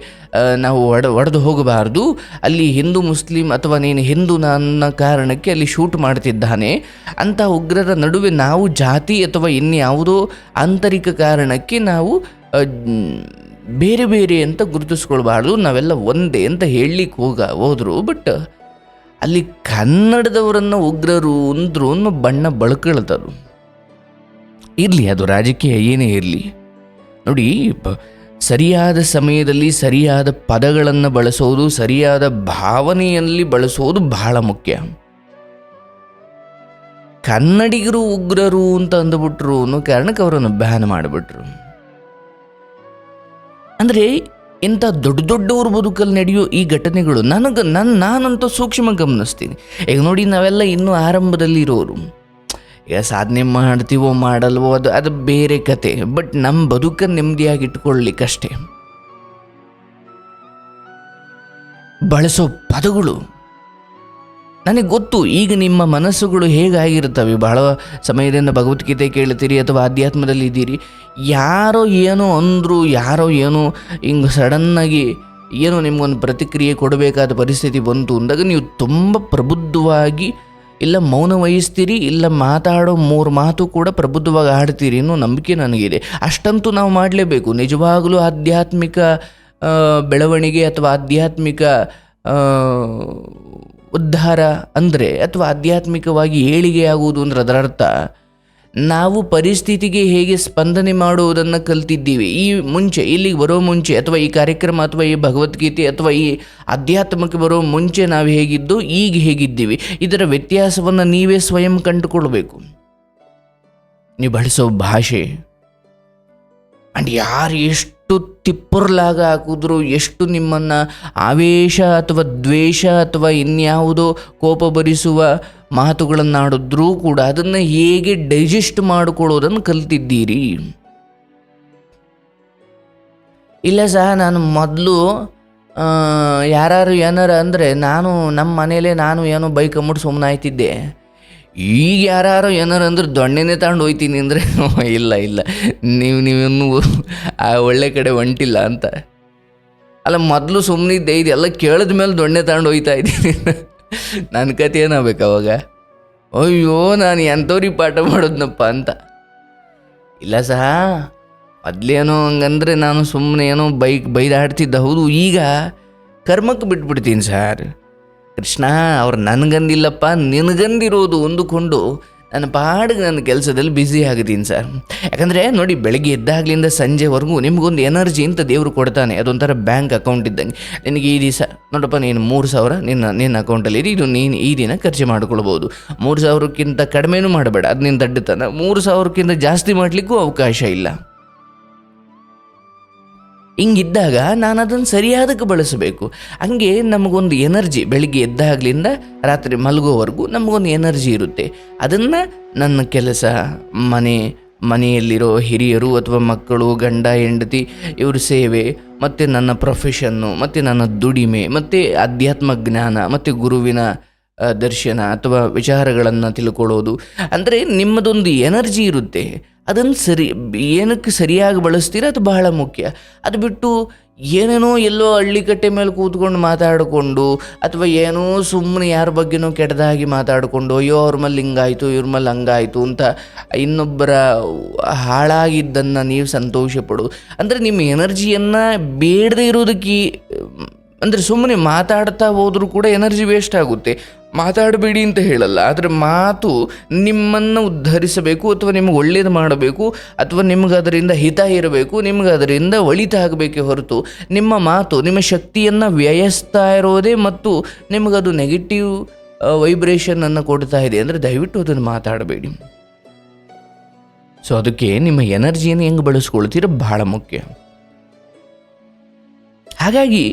ನಾವು ಒಡ, ಒಡೆದು ಹೋಗಬಾರ್ದು. ಅಲ್ಲಿ ಹಿಂದೂ, ಮುಸ್ಲಿಂ ಅಥವಾ ನೀನು ಹಿಂದೂ ನನ್ನ ಕಾರಣಕ್ಕೆ ಅಲ್ಲಿ ಶೂಟ್ ಮಾಡ್ತಿದ್ದಾನೆ. ಅಂಥ ಉಗ್ರರ ನಡುವೆ ನಾವು ಜಾತಿ ಅಥವಾ ಇನ್ಯಾವುದೋ ಆಂತರಿಕ ಕಾರಣಕ್ಕೆ ನಾವು ಬೇರೆ ಬೇರೆ ಅಂತ ಗುರುತಿಸ್ಕೊಳ್ಬಾರ್ದು. ನಾವೆಲ್ಲ ಒಂದೇ ಅಂತ ಹೇಳಲಿಕ್ಕೆ ಹೋಗ, ಹೋದರು. ಬಟ್ ಅಲ್ಲಿ ಕನ್ನಡದವರನ್ನು ಉಗ್ರರು ಅಂದ್ರು ಬಣ್ಣ ಬಳ್ಕೊಳ್ತರು ಇರಲಿ, ಅದು ರಾಜಕೀಯ ಏನೇ ಇರಲಿ. ನೋಡಿ ಸರಿಯಾದ ಸಮಯದಲ್ಲಿ ಸರಿಯಾದ ಪದಗಳನ್ನು ಬಳಸೋದು, ಸರಿಯಾದ ಭಾವನೆಯಲ್ಲಿ ಬಳಸೋದು ಬಹಳ ಮುಖ್ಯ. ಕನ್ನಡಿಗರು ಉಗ್ರರು ಅಂತ ಅಂದುಬಿಟ್ರು ಅನ್ನೋ ಕಾರಣಕ್ಕೆ ಅವರನ್ನು ಬ್ಯಾನ್ ಮಾಡಿಬಿಟ್ರು. ಅಂದರೆ, ಇಂಥ ದೊಡ್ಡ ದೊಡ್ಡವ್ರ ಬದುಕಲ್ಲಿ ನಡೆಯೋ ಈ ಘಟನೆಗಳು, ನನಗೆ ನನ್ನ ನಾನಂತೂ ಸೂಕ್ಷ್ಮ ಗಮನಿಸ್ತೀನಿ. ಈಗ ನೋಡಿ, ನಾವೆಲ್ಲ ಇನ್ನೂ ಆರಂಭದಲ್ಲಿ ಇರೋರು ಸಾಧನೆ ಮಾಡ್ತೀವೋ ಮಾಡಲ್ವೋ ಅದು ಅದು ಬೇರೆ ಕತೆ. ಬಟ್ ನಮ್ಮ ಬದುಕನ್ನು ನೆಮ್ಮದಿಯಾಗಿ ಇಟ್ಕೊಳ್ಳಿಕ್ಕಷ್ಟೇ ಬಳಸೋ ಪದಗಳು. ನನಗೆ ಗೊತ್ತು, ಈಗ ನಿಮ್ಮ ಮನಸ್ಸುಗಳು ಹೇಗಾಗಿರ್ತವೆ ಬಹಳ ಸಮಯದಿಂದ ಭಗವದ್ಗೀತೆ ಕೇಳ್ತೀರಿ ಅಥವಾ ಆಧ್ಯಾತ್ಮದಲ್ಲಿ ಇದ್ದೀರಿ. ಯಾರೋ ಏನೋ ಅಂದರು, ಯಾರೋ ಏನೋ ಹಿಂಗೆ ಸಡನ್ನಾಗಿ ಏನೋ ನಿಮಗೊಂದು ಪ್ರತಿಕ್ರಿಯೆ ಕೊಡಬೇಕಾದ ಪರಿಸ್ಥಿತಿ ಬಂತು ಅಂದಾಗ ನೀವು ತುಂಬ ಪ್ರಬುದ್ಧವಾಗಿ ಇಲ್ಲ ಮೌನ ವಹಿಸ್ತೀರಿ, ಇಲ್ಲ ಮಾತಾಡೋ ಮೂರು ಮಾತು ಕೂಡ ಪ್ರಬುದ್ಧವಾಗಿ ಆಡ್ತೀರಿ ಅನ್ನೋ ನಂಬಿಕೆ ನನಗಿದೆ. ಅಷ್ಟಂತೂ ನಾವು ಮಾಡಲೇಬೇಕು. ನಿಜವಾಗಲೂ ಆಧ್ಯಾತ್ಮಿಕ ಬೆಳವಣಿಗೆ ಅಥವಾ ಆಧ್ಯಾತ್ಮಿಕ ಉದ್ಧಾರ ಅಂದರೆ ಅಥವಾ ಆಧ್ಯಾತ್ಮಿಕವಾಗಿ ಏಳಿಗೆ ಆಗುವುದು ಅಂದ್ರೆ ಅದರ ಅರ್ಥ. ನಾವು ಪರಿಸ್ಥಿತಿಗೆ ಹೇಗೆ ಸ್ಪಂದನೆ ಮಾಡುವುದನ್ನು ಕಲ್ತಿದ್ದೀವಿ. ಈ ಮುಂಚೆ, ಇಲ್ಲಿಗೆ ಬರೋ ಮುಂಚೆ, ಅಥವಾ ಈ ಕಾರ್ಯಕ್ರಮ, ಅಥವಾ ಈ ಭಗವದ್ಗೀತೆ, ಅಥವಾ ಈ ಅಧ್ಯಾತ್ಮಕ್ಕೆ ಬರೋ ಮುಂಚೆ ನಾವು ಹೇಗಿದ್ದು, ಈಗ ಹೇಗಿದ್ದೀವಿ. ಇದರ ವ್ಯತ್ಯಾಸವನ್ನು ನೀವೇ ಸ್ವಯಂ ಕಂಡುಕೊಳ್ಬೇಕು. ನೀವು ಬಳಸೋ ಭಾಷೆ ಆ್ಯಂಡ್ ಯಾರು ಎಷ್ಟು ತಿಪ್ಪರ್ಲಾಗ ಹಾಕಿದ್ರು, ಎಷ್ಟು ನಿಮ್ಮನ್ನು ಆವೇಶ ಅಥವಾ ದ್ವೇಷ ಅಥವಾ ಇನ್ಯಾವುದೋ ಕೋಪ ಭರಿಸುವ ಮಾತುಗಳನ್ನಾಡಿದ್ರೂ ಕೂಡ ಅದನ್ನು ಹೇಗೆ ಡೈಜೆಸ್ಟ್ ಮಾಡಿಕೊಳ್ಳೋದನ್ನು ಕಲ್ತಿದ್ದೀರಿ? ಇಲ್ಲ ಸಹ, ನಾನು ಮೊದಲು ಯಾರು ಏನಾರ ಅಂದರೆ ನಾನು ನಮ್ಮ ಮನೇಲೆ ನಾನು ಏನೋ ಬೈಕ್ ಅಂಬಿಟ್ಟು ಸುಮ್ಮನೆ ಆಯ್ತಿದ್ದೆ. ಈಗ ಯಾರು ಏನಾರು ಅಂದ್ರೆ ದೊಣ್ಣೆನೇ ತಗೊಂಡು ಹೋಯ್ತೀನಿ ಅಂದರೆ ಇಲ್ಲ ಇಲ್ಲ. ನೀವು ನೀವಿನ್ನೂ ಆ ಒಳ್ಳೆ ಕಡೆ ಹೊಂಟಿಲ್ಲ ಅಂತ. ಅಲ್ಲ, ಮೊದಲು ಸುಮ್ಮನಿದ್ದೆ ಇದೆಲ್ಲ ಕೇಳಿದ ಮೇಲೆ ದೊಣ್ಣೆ ತಗೊಂಡು ಹೋಯ್ತಾ ಇದ್ದೀನಿ. ನನ್ನ ಕತೆ ಏನಾಗಬೇಕು ಅವಾಗ? ಅಯ್ಯೋ, ನಾನು ಎಂಥವ್ರಿಗೆ ಪಾಠ ಮಾಡೋದ್ನಪ್ಪ ಅಂತ. ಇಲ್ಲ ಸಹ, ಮೊದ್ಲೇನೋ ಹಂಗಂದ್ರೆ ನಾನು ಸುಮ್ಮನೆ ಏನೋ ಬೈಕ್, ಬೈದಾಡ್ತಿದ್ದ. ಹೌದು, ಈಗ ಕರ್ಮಕ್ಕೆ ಬಿಟ್ಬಿಡ್ತೀನಿ ಸರ್. ಕೃಷ್ಣ, ಅವ್ರು ನನಗಂದಿಲ್ಲಪ್ಪ, ನಿನಗಂದಿರೋದು ಅಂದುಕೊಂಡು ನನ್ನ ಪಾಡಿಗೆ ನನ್ನ ಕೆಲಸದಲ್ಲಿ ಬ್ಯುಸಿ ಆಗಿದ್ದೀನಿ ಸರ್ ಯಾಕಂದರೆ ನೋಡಿ, ಬೆಳಗ್ಗೆ ಎದ್ದಾಗ್ಲಿಂದ ಸಂಜೆವರೆಗೂ ನಿಮಗೊಂದು ಎನರ್ಜಿ ಅಂತ ದೇವರು ಕೊಡ್ತಾನೆ. ಅದೊಂಥರ ಬ್ಯಾಂಕ್ ಅಕೌಂಟ್ ಇದ್ದಂಗೆ. ನಿನಗೆ ಈ ದಿವಸ, ನೋಡಪ್ಪ, ನೀನು ಮೂರು ಸಾವಿರ ನಿನ್ನ ನಿನ್ನ ಅಕೌಂಟಲ್ಲಿ ಇದು ನೀನು ಈ ದಿನ ಖರ್ಚು ಮಾಡ್ಕೊಳ್ಬೋದು. ಮೂರು ಸಾವಿರಕ್ಕಿಂತ ಕಡಿಮೆನೂ ಮಾಡಬೇಡ. ಅದು ನಿನ್ನ ದಡ್ಡತನ. ಮೂರು ಸಾವಿರಕ್ಕಿಂತ ಜಾಸ್ತಿ ಮಾಡಲಿಕ್ಕೂ ಅವಕಾಶ ಇಲ್ಲ. ಹಿಂಗಿದ್ದಾಗ ನಾನು ಅದನ್ನು ಸರಿಯಾದಕ್ಕೆ ಬಳಸಬೇಕು. ಹಂಗೆ ನಮಗೊಂದು ಎನರ್ಜಿ ಬೆಳಿಗ್ಗೆ ಎದ್ದಾಗ್ಲಿಂದ ರಾತ್ರಿ ಮಲಗೋವರೆಗೂ ನಮಗೊಂದು ಎನರ್ಜಿ ಇರುತ್ತೆ. ಅದನ್ನು ನನ್ನ ಕೆಲಸ, ಮನೆ, ಮನೆಯಲ್ಲಿರೋ ಹಿರಿಯರು ಅಥವಾ ಮಕ್ಕಳು, ಗಂಡ, ಹೆಂಡತಿ, ಇವ್ರ ಸೇವೆ, ಮತ್ತು ನನ್ನ ಪ್ರೊಫೆಷನ್ನು, ಮತ್ತು ನನ್ನ ದುಡಿಮೆ, ಮತ್ತು ಅಧ್ಯಾತ್ಮ ಜ್ಞಾನ, ಮತ್ತು ಗುರುವಿನ ದರ್ಶನ ಅಥವಾ ವಿಚಾರಗಳನ್ನು ತಿಳ್ಕೊಳ್ಳೋದು. ಅಂದರೆ ನಿಮ್ಮದೊಂದು ಎನರ್ಜಿ ಇರುತ್ತೆ. ಅದನ್ನು ಸರಿ, ಏನಕ್ಕೆ ಸರಿಯಾಗಿ ಬಳಸ್ತೀರ ಅದು ಬಹಳ ಮುಖ್ಯ. ಅದು ಬಿಟ್ಟು ಏನೇನೋ ಎಲ್ಲೋ ಹಳ್ಳಿಕಟ್ಟೆ ಮೇಲೆ ಕೂತ್ಕೊಂಡು ಮಾತಾಡಿಕೊಂಡು ಅಥವಾ ಏನೋ ಸುಮ್ಮನೆ ಯಾರ ಬಗ್ಗೆನೋ ಕೆಟ್ಟದಾಗಿ ಮಾತಾಡಿಕೊಂಡು, ಅಯ್ಯೋ ಅವ್ರ ಮೇಲೆ ಹಿಂಗಾಯಿತು, ಇವ್ರ ಮೇಲೆ ಹಂಗಾಯಿತು ಅಂತ ಇನ್ನೊಬ್ಬರ ಹಾಳಾಗಿದ್ದನ್ನು ನೀವು ಸಂತೋಷ ಪಡು ಅಂದರೆ ನಿಮ್ಮ ಎನರ್ಜಿಯನ್ನು ಬೇಡದೇ ಇರೋದಕ್ಕೆ, ಅಂದರೆ ಸುಮ್ಮನೆ ಮಾತಾಡ್ತಾ ಹೋದರೂ ಕೂಡ ಎನರ್ಜಿ ವೇಸ್ಟ್ ಆಗುತ್ತೆ. ಮಾತಾಡಬೇಡಿ ಅಂತ ಹೇಳಲ್ಲ, ಆದರೆ ಮಾತು ನಿಮ್ಮನ್ನು ಉದ್ಧರಿಸಬೇಕು ಅಥವಾ ನಿಮಗೆ ಒಳ್ಳೇದು ಮಾಡಬೇಕು ಅಥವಾ ನಿಮ್ಗೆ ಅದರಿಂದ ಹಿತ ಇರಬೇಕು, ನಿಮ್ಗೆ ಅದರಿಂದ ಒಳಿತಾಗಬೇಕೇ ಹೊರತು ನಿಮ್ಮ ಮಾತು, ನಿಮ್ಮ ಶಕ್ತಿಯನ್ನು ವ್ಯಯಿಸ್ತಾ ಇರೋದೇ ಮತ್ತು ನಿಮಗದು ನೆಗೆಟಿವ್ ವೈಬ್ರೇಷನನ್ನು ಕೊಡ್ತಾ ಇದೆ ಅಂದರೆ ದಯವಿಟ್ಟು ಅದನ್ನು ಮಾತಾಡಬೇಡಿ. ಸೊ ಅದಕ್ಕೆ ನಿಮ್ಮ ಎನರ್ಜಿಯನ್ನು ಹೆಂಗೆ ಬಳಸ್ಕೊಳ್ತೀರ ಬಹಳ ಮುಖ್ಯ. ಹಾಗಾಗಿ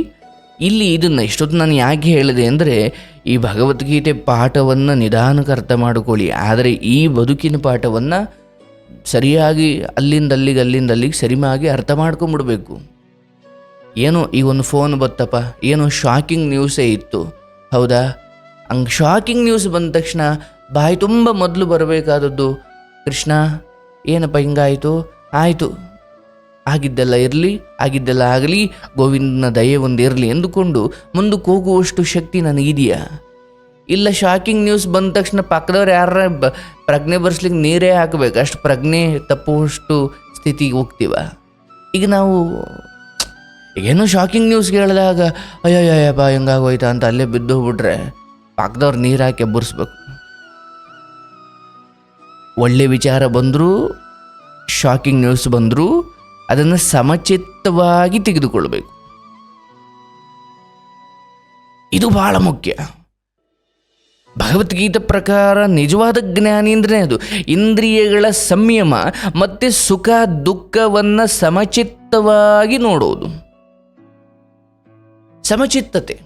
ಇಲ್ಲಿ ಇದನ್ನು ಇಷ್ಟೊತ್ತು ನಾನು ಯಾಕೆ ಹೇಳಿದೆ ಅಂದರೆ, ಈ ಭಗವದ್ಗೀತೆ ಪಾಠವನ್ನು ನಿಧಾನಕ್ಕೆ ಅರ್ಥ ಮಾಡಿಕೊಳ್ಳಿ. ಆದರೆ ಈ ಬದುಕಿನ ಪಾಠವನ್ನು ಸರಿಯಾಗಿ ಅಲ್ಲಿಂದ ಅಲ್ಲಿಗೆ ಅಲ್ಲಿಂದ ಅಲ್ಲಿಗೆ ಸರಿಯಾಗಿ ಅರ್ಥ ಮಾಡ್ಕೊಂಬಿಡ್ಬೇಕು. ಏನೋ ಈ ಒಂದು ಫೋನ್ ಬತ್ತಪ್ಪ, ಏನೋ ಶಾಕಿಂಗ್ ನ್ಯೂಸೇ ಇತ್ತು. ಹೌದಾ? ಹಂಗೆ ಶಾಕಿಂಗ್ ನ್ಯೂಸ್ ಬಂದ ತಕ್ಷಣ ಬಾಯಿ ತುಂಬ ಮೊದಲು ಬರಬೇಕಾದದ್ದು, ಕೃಷ್ಣ, ಏನಪ್ಪ ಹಿಂಗಾಯಿತು? ಆಯಿತು. ಆಗಿದ್ದೆಲ್ಲ ಇರಲಿ, ಆಗಿದ್ದೆಲ್ಲ ಆಗಲಿ, ಗೋವಿಂದನ ದಯೆ ಒಂದಿರಲಿ ಎಂದುಕೊಂಡು ಮುಂದಕ್ಕೆ ಹೋಗುವಷ್ಟು ಶಕ್ತಿ ನನಗಿದೆಯಾ? ಇಲ್ಲ ಶಾಕಿಂಗ್ ನ್ಯೂಸ್ ಬಂದ ತಕ್ಷಣ ಪಕ್ಕದವ್ರು ಯಾರ ಪ್ರಜ್ಞೆ ಬರ್ಸ್ಲಿಕ್ಕೆ ನೀರೇ ಹಾಕಬೇಕು. ಅಷ್ಟು ಪ್ರಜ್ಞೆ ತಪ್ಪುವಷ್ಟು ಸ್ಥಿತಿಗೆ ಹೋಗ್ತೀವ. ಈಗ ನಾವು ಏನೋ ಶಾಕಿಂಗ್ ನ್ಯೂಸ್ ಕೇಳಿದಾಗ ಅಯ್ಯಯ್ಯಪ್ಪ ಹೆಂಗಾಗೋಯ್ತಾ ಅಂತ ಅಲ್ಲೇ ಬಿದ್ದು ಹೋಗ್ಬಿಟ್ರೆ ಪಕ್ಕದವ್ರು ನೀರು ಹಾಕಿ ಎಬ್ಬರಿಸ್ಬೇಕು ಒಳ್ಳೆ ವಿಚಾರ ಬಂದರೂ ಶಾಕಿಂಗ್ ನ್ಯೂಸ್ ಬಂದರೂ ಅದನ್ನು ಸಮಚಿತ್ತವಾಗಿ ತೆಗೆದುಕೊಳ್ಳಬೇಕು. ಇದು ಬಹಳ ಮುಖ್ಯ. ಭಗವದ್ಗೀತೆ ಪ್ರಕಾರ ನಿಜವಾದ ಜ್ಞಾನಿ ಅಂದ್ರೆ ಅದು? ಇಂದ್ರಿಯಗಳ ಸಂಯಮ ಮತ್ತು ಸುಖ ದುಃಖವನ್ನು ಸಮಚಿತ್ತವಾಗಿ ನೋಡೋದು ಸಮಚಿತ್ತತೆ.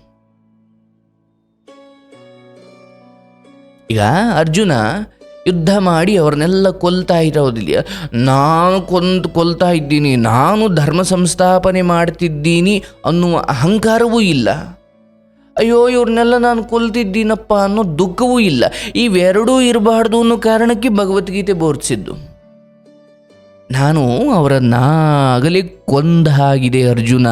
ಈಗ ಅರ್ಜುನ ಯುದ್ಧ ಮಾಡಿ ಅವ್ರನ್ನೆಲ್ಲ ಕೊಲ್ತಾ ಇರೋದಿಲ್ಲ ನಾನು ಕೊಂದು ಕೊಲ್ತಾ ಇದ್ದೀನಿ, ನಾನು ಧರ್ಮ ಸಂಸ್ಥಾಪನೆ ಮಾಡ್ತಿದ್ದೀನಿ ಅನ್ನುವ ಅಹಂಕಾರವೂ ಇಲ್ಲ. ಅಯ್ಯೋ, ಇವ್ರನ್ನೆಲ್ಲ ನಾನು ಕೊಲ್ತಿದ್ದೀನಪ್ಪ ಅನ್ನೋ ದುಃಖವೂ ಇಲ್ಲ. ಇವೆರಡೂ ಇರಬಾರ್ದು ಅನ್ನೋ ಕಾರಣಕ್ಕೆ ಭಗವದ್ಗೀತೆ ಬೋಧಿಸಿದ್ದು ನಾನು ಅವರನ್ನಾಗಲೇ ಕೊಂದ ಕೊಂದಾಗಿದೆ ಅರ್ಜುನ.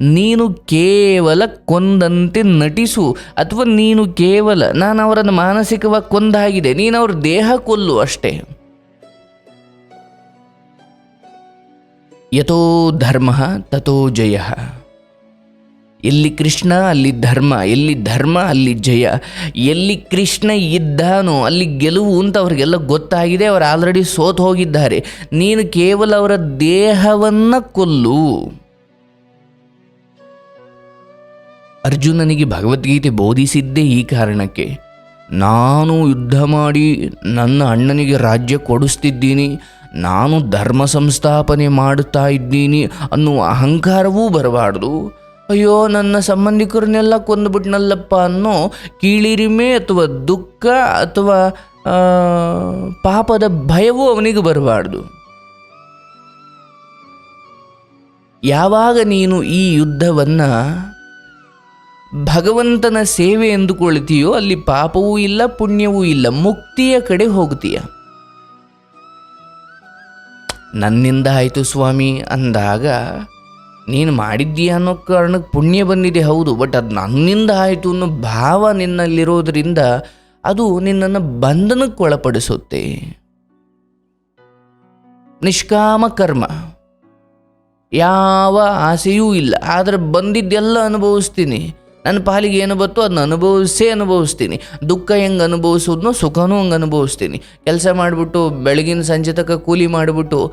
ನೀನು ಕೇವಲ ಕೊಂದಂತೆ ನಟಿಸು ಅಥವಾ ನೀನು ಕೇವಲ, ನಾನು ಅವರನ್ನು ಮಾನಸಿಕವಾಗಿ ಕೊಂದಾಗಿದೆ ನೀನು ಅವ್ರ ದೇಹ ಕೊಲ್ಲು ಅಷ್ಟೇ. ಯಥೋ ಧರ್ಮ ತಥೋ ಜಯ. ಎಲ್ಲಿ ಕೃಷ್ಣ, ಅಲ್ಲಿ ಧರ್ಮ, ಎಲ್ಲಿ ಧರ್ಮ, ಅಲ್ಲಿ ಜಯ. ಎಲ್ಲಿ ಕೃಷ್ಣ ಇದ್ದಾನೋ, ಅಲ್ಲಿ ಗೆಲುವು ಅಂತ ಅವ್ರಿಗೆಲ್ಲ ಗೊತ್ತಾಗಿದೆ, ಅವರು ಆಲ್ರೆಡಿ ಸೋತು ಹೋಗಿದ್ದಾರೆ. ನೀನು ಕೇವಲ ಅವರ ದೇಹವನ್ನು ಕೊಲ್ಲು. ಅರ್ಜುನನಿಗೆ ಭಗವದ್ಗೀತೆ ಬೋಧಿಸಿದ್ದೇ ಈ ಕಾರಣಕ್ಕೆ. ನಾನು ಯುದ್ಧ ಮಾಡಿ ನನ್ನ ಅಣ್ಣನಿಗೆ ರಾಜ್ಯ ಕೊಡಿಸ್ತಿದ್ದೀನಿ, ನಾನು ಧರ್ಮ ಸಂಸ್ಥಾಪನೆ ಮಾಡುತ್ತಾ ಇದ್ದೀನಿ ಅನ್ನುವ ಅಹಂಕಾರವೂ ಬರಬಾರ್ದು. ಅಯ್ಯೋ, ನನ್ನ ಸಂಬಂಧಿಕರನ್ನೆಲ್ಲ ಕೊಂದುಬಿಟ್ನಲ್ಲಪ್ಪ ಅನ್ನೋ ಕೀಳಿರಿಮೆ ಅಥವಾ ದುಃಖ ಅಥವಾ ಪಾಪದ ಭಯವೂ ಅವನಿಗೆ ಬರಬಾರ್ದು. ಯಾವಾಗ ನೀನು ಈ ಯುದ್ಧವನ್ನು ಭಗವಂತನ ಸೇವೆ ಎಂದುಕೊಳ್ತೀಯೋ, ಅಲ್ಲಿ ಪಾಪವೂ ಇಲ್ಲ, ಪುಣ್ಯವೂ ಇಲ್ಲ, ಮುಕ್ತಿಯ ಕಡೆ ಹೋಗ್ತೀಯ. ನನ್ನಿಂದ ಆಯಿತು ಸ್ವಾಮಿ ಅಂದಾಗ ನೀನು ಮಾಡಿದ್ದೀಯ ಅನ್ನೋ ಕಾರಣಕ್ಕೆ ಪುಣ್ಯ ಬಂದಿದೆ, ಹೌದು. ಬಟ್ ಅದು ನನ್ನಿಂದ ಆಯಿತು ಅನ್ನೋ ಭಾವ ನಿನ್ನಲ್ಲಿರೋದ್ರಿಂದ ಅದು ನಿನ್ನನ್ನು ಬಂಧನಕ್ಕೆ ಒಳಪಡಿಸುತ್ತೆ. ನಿಷ್ಕಾಮ ಕರ್ಮ. ಯಾವ ಆಸೆಯೂ ಇಲ್ಲ. ಆದರೆ ಬಂದಿದ್ದೆಲ್ಲ ಅನುಭವಿಸ್ತೀನಿ. ನನ್ನ ಪಾಲಿಗೆ ಏನು ಬತ್ತೋ ಅದನ್ನ ಅನುಭವಿಸೇ ಅನುಭವಿಸ್ತೀನಿ. ದುಃಖ ಹೆಂಗೆ ಅನುಭವಿಸೋದನ್ನೋ ಸುಖನೂ ಹಂಗೆ ಅನುಭವಿಸ್ತೀನಿ. ಕೆಲಸ ಮಾಡಿಬಿಟ್ಟು ಬೆಳಗಿನ ಸಂಜೆ ತಕ್ಕ ಕೂಲಿ ಮಾಡಿಬಿಟ್ಟು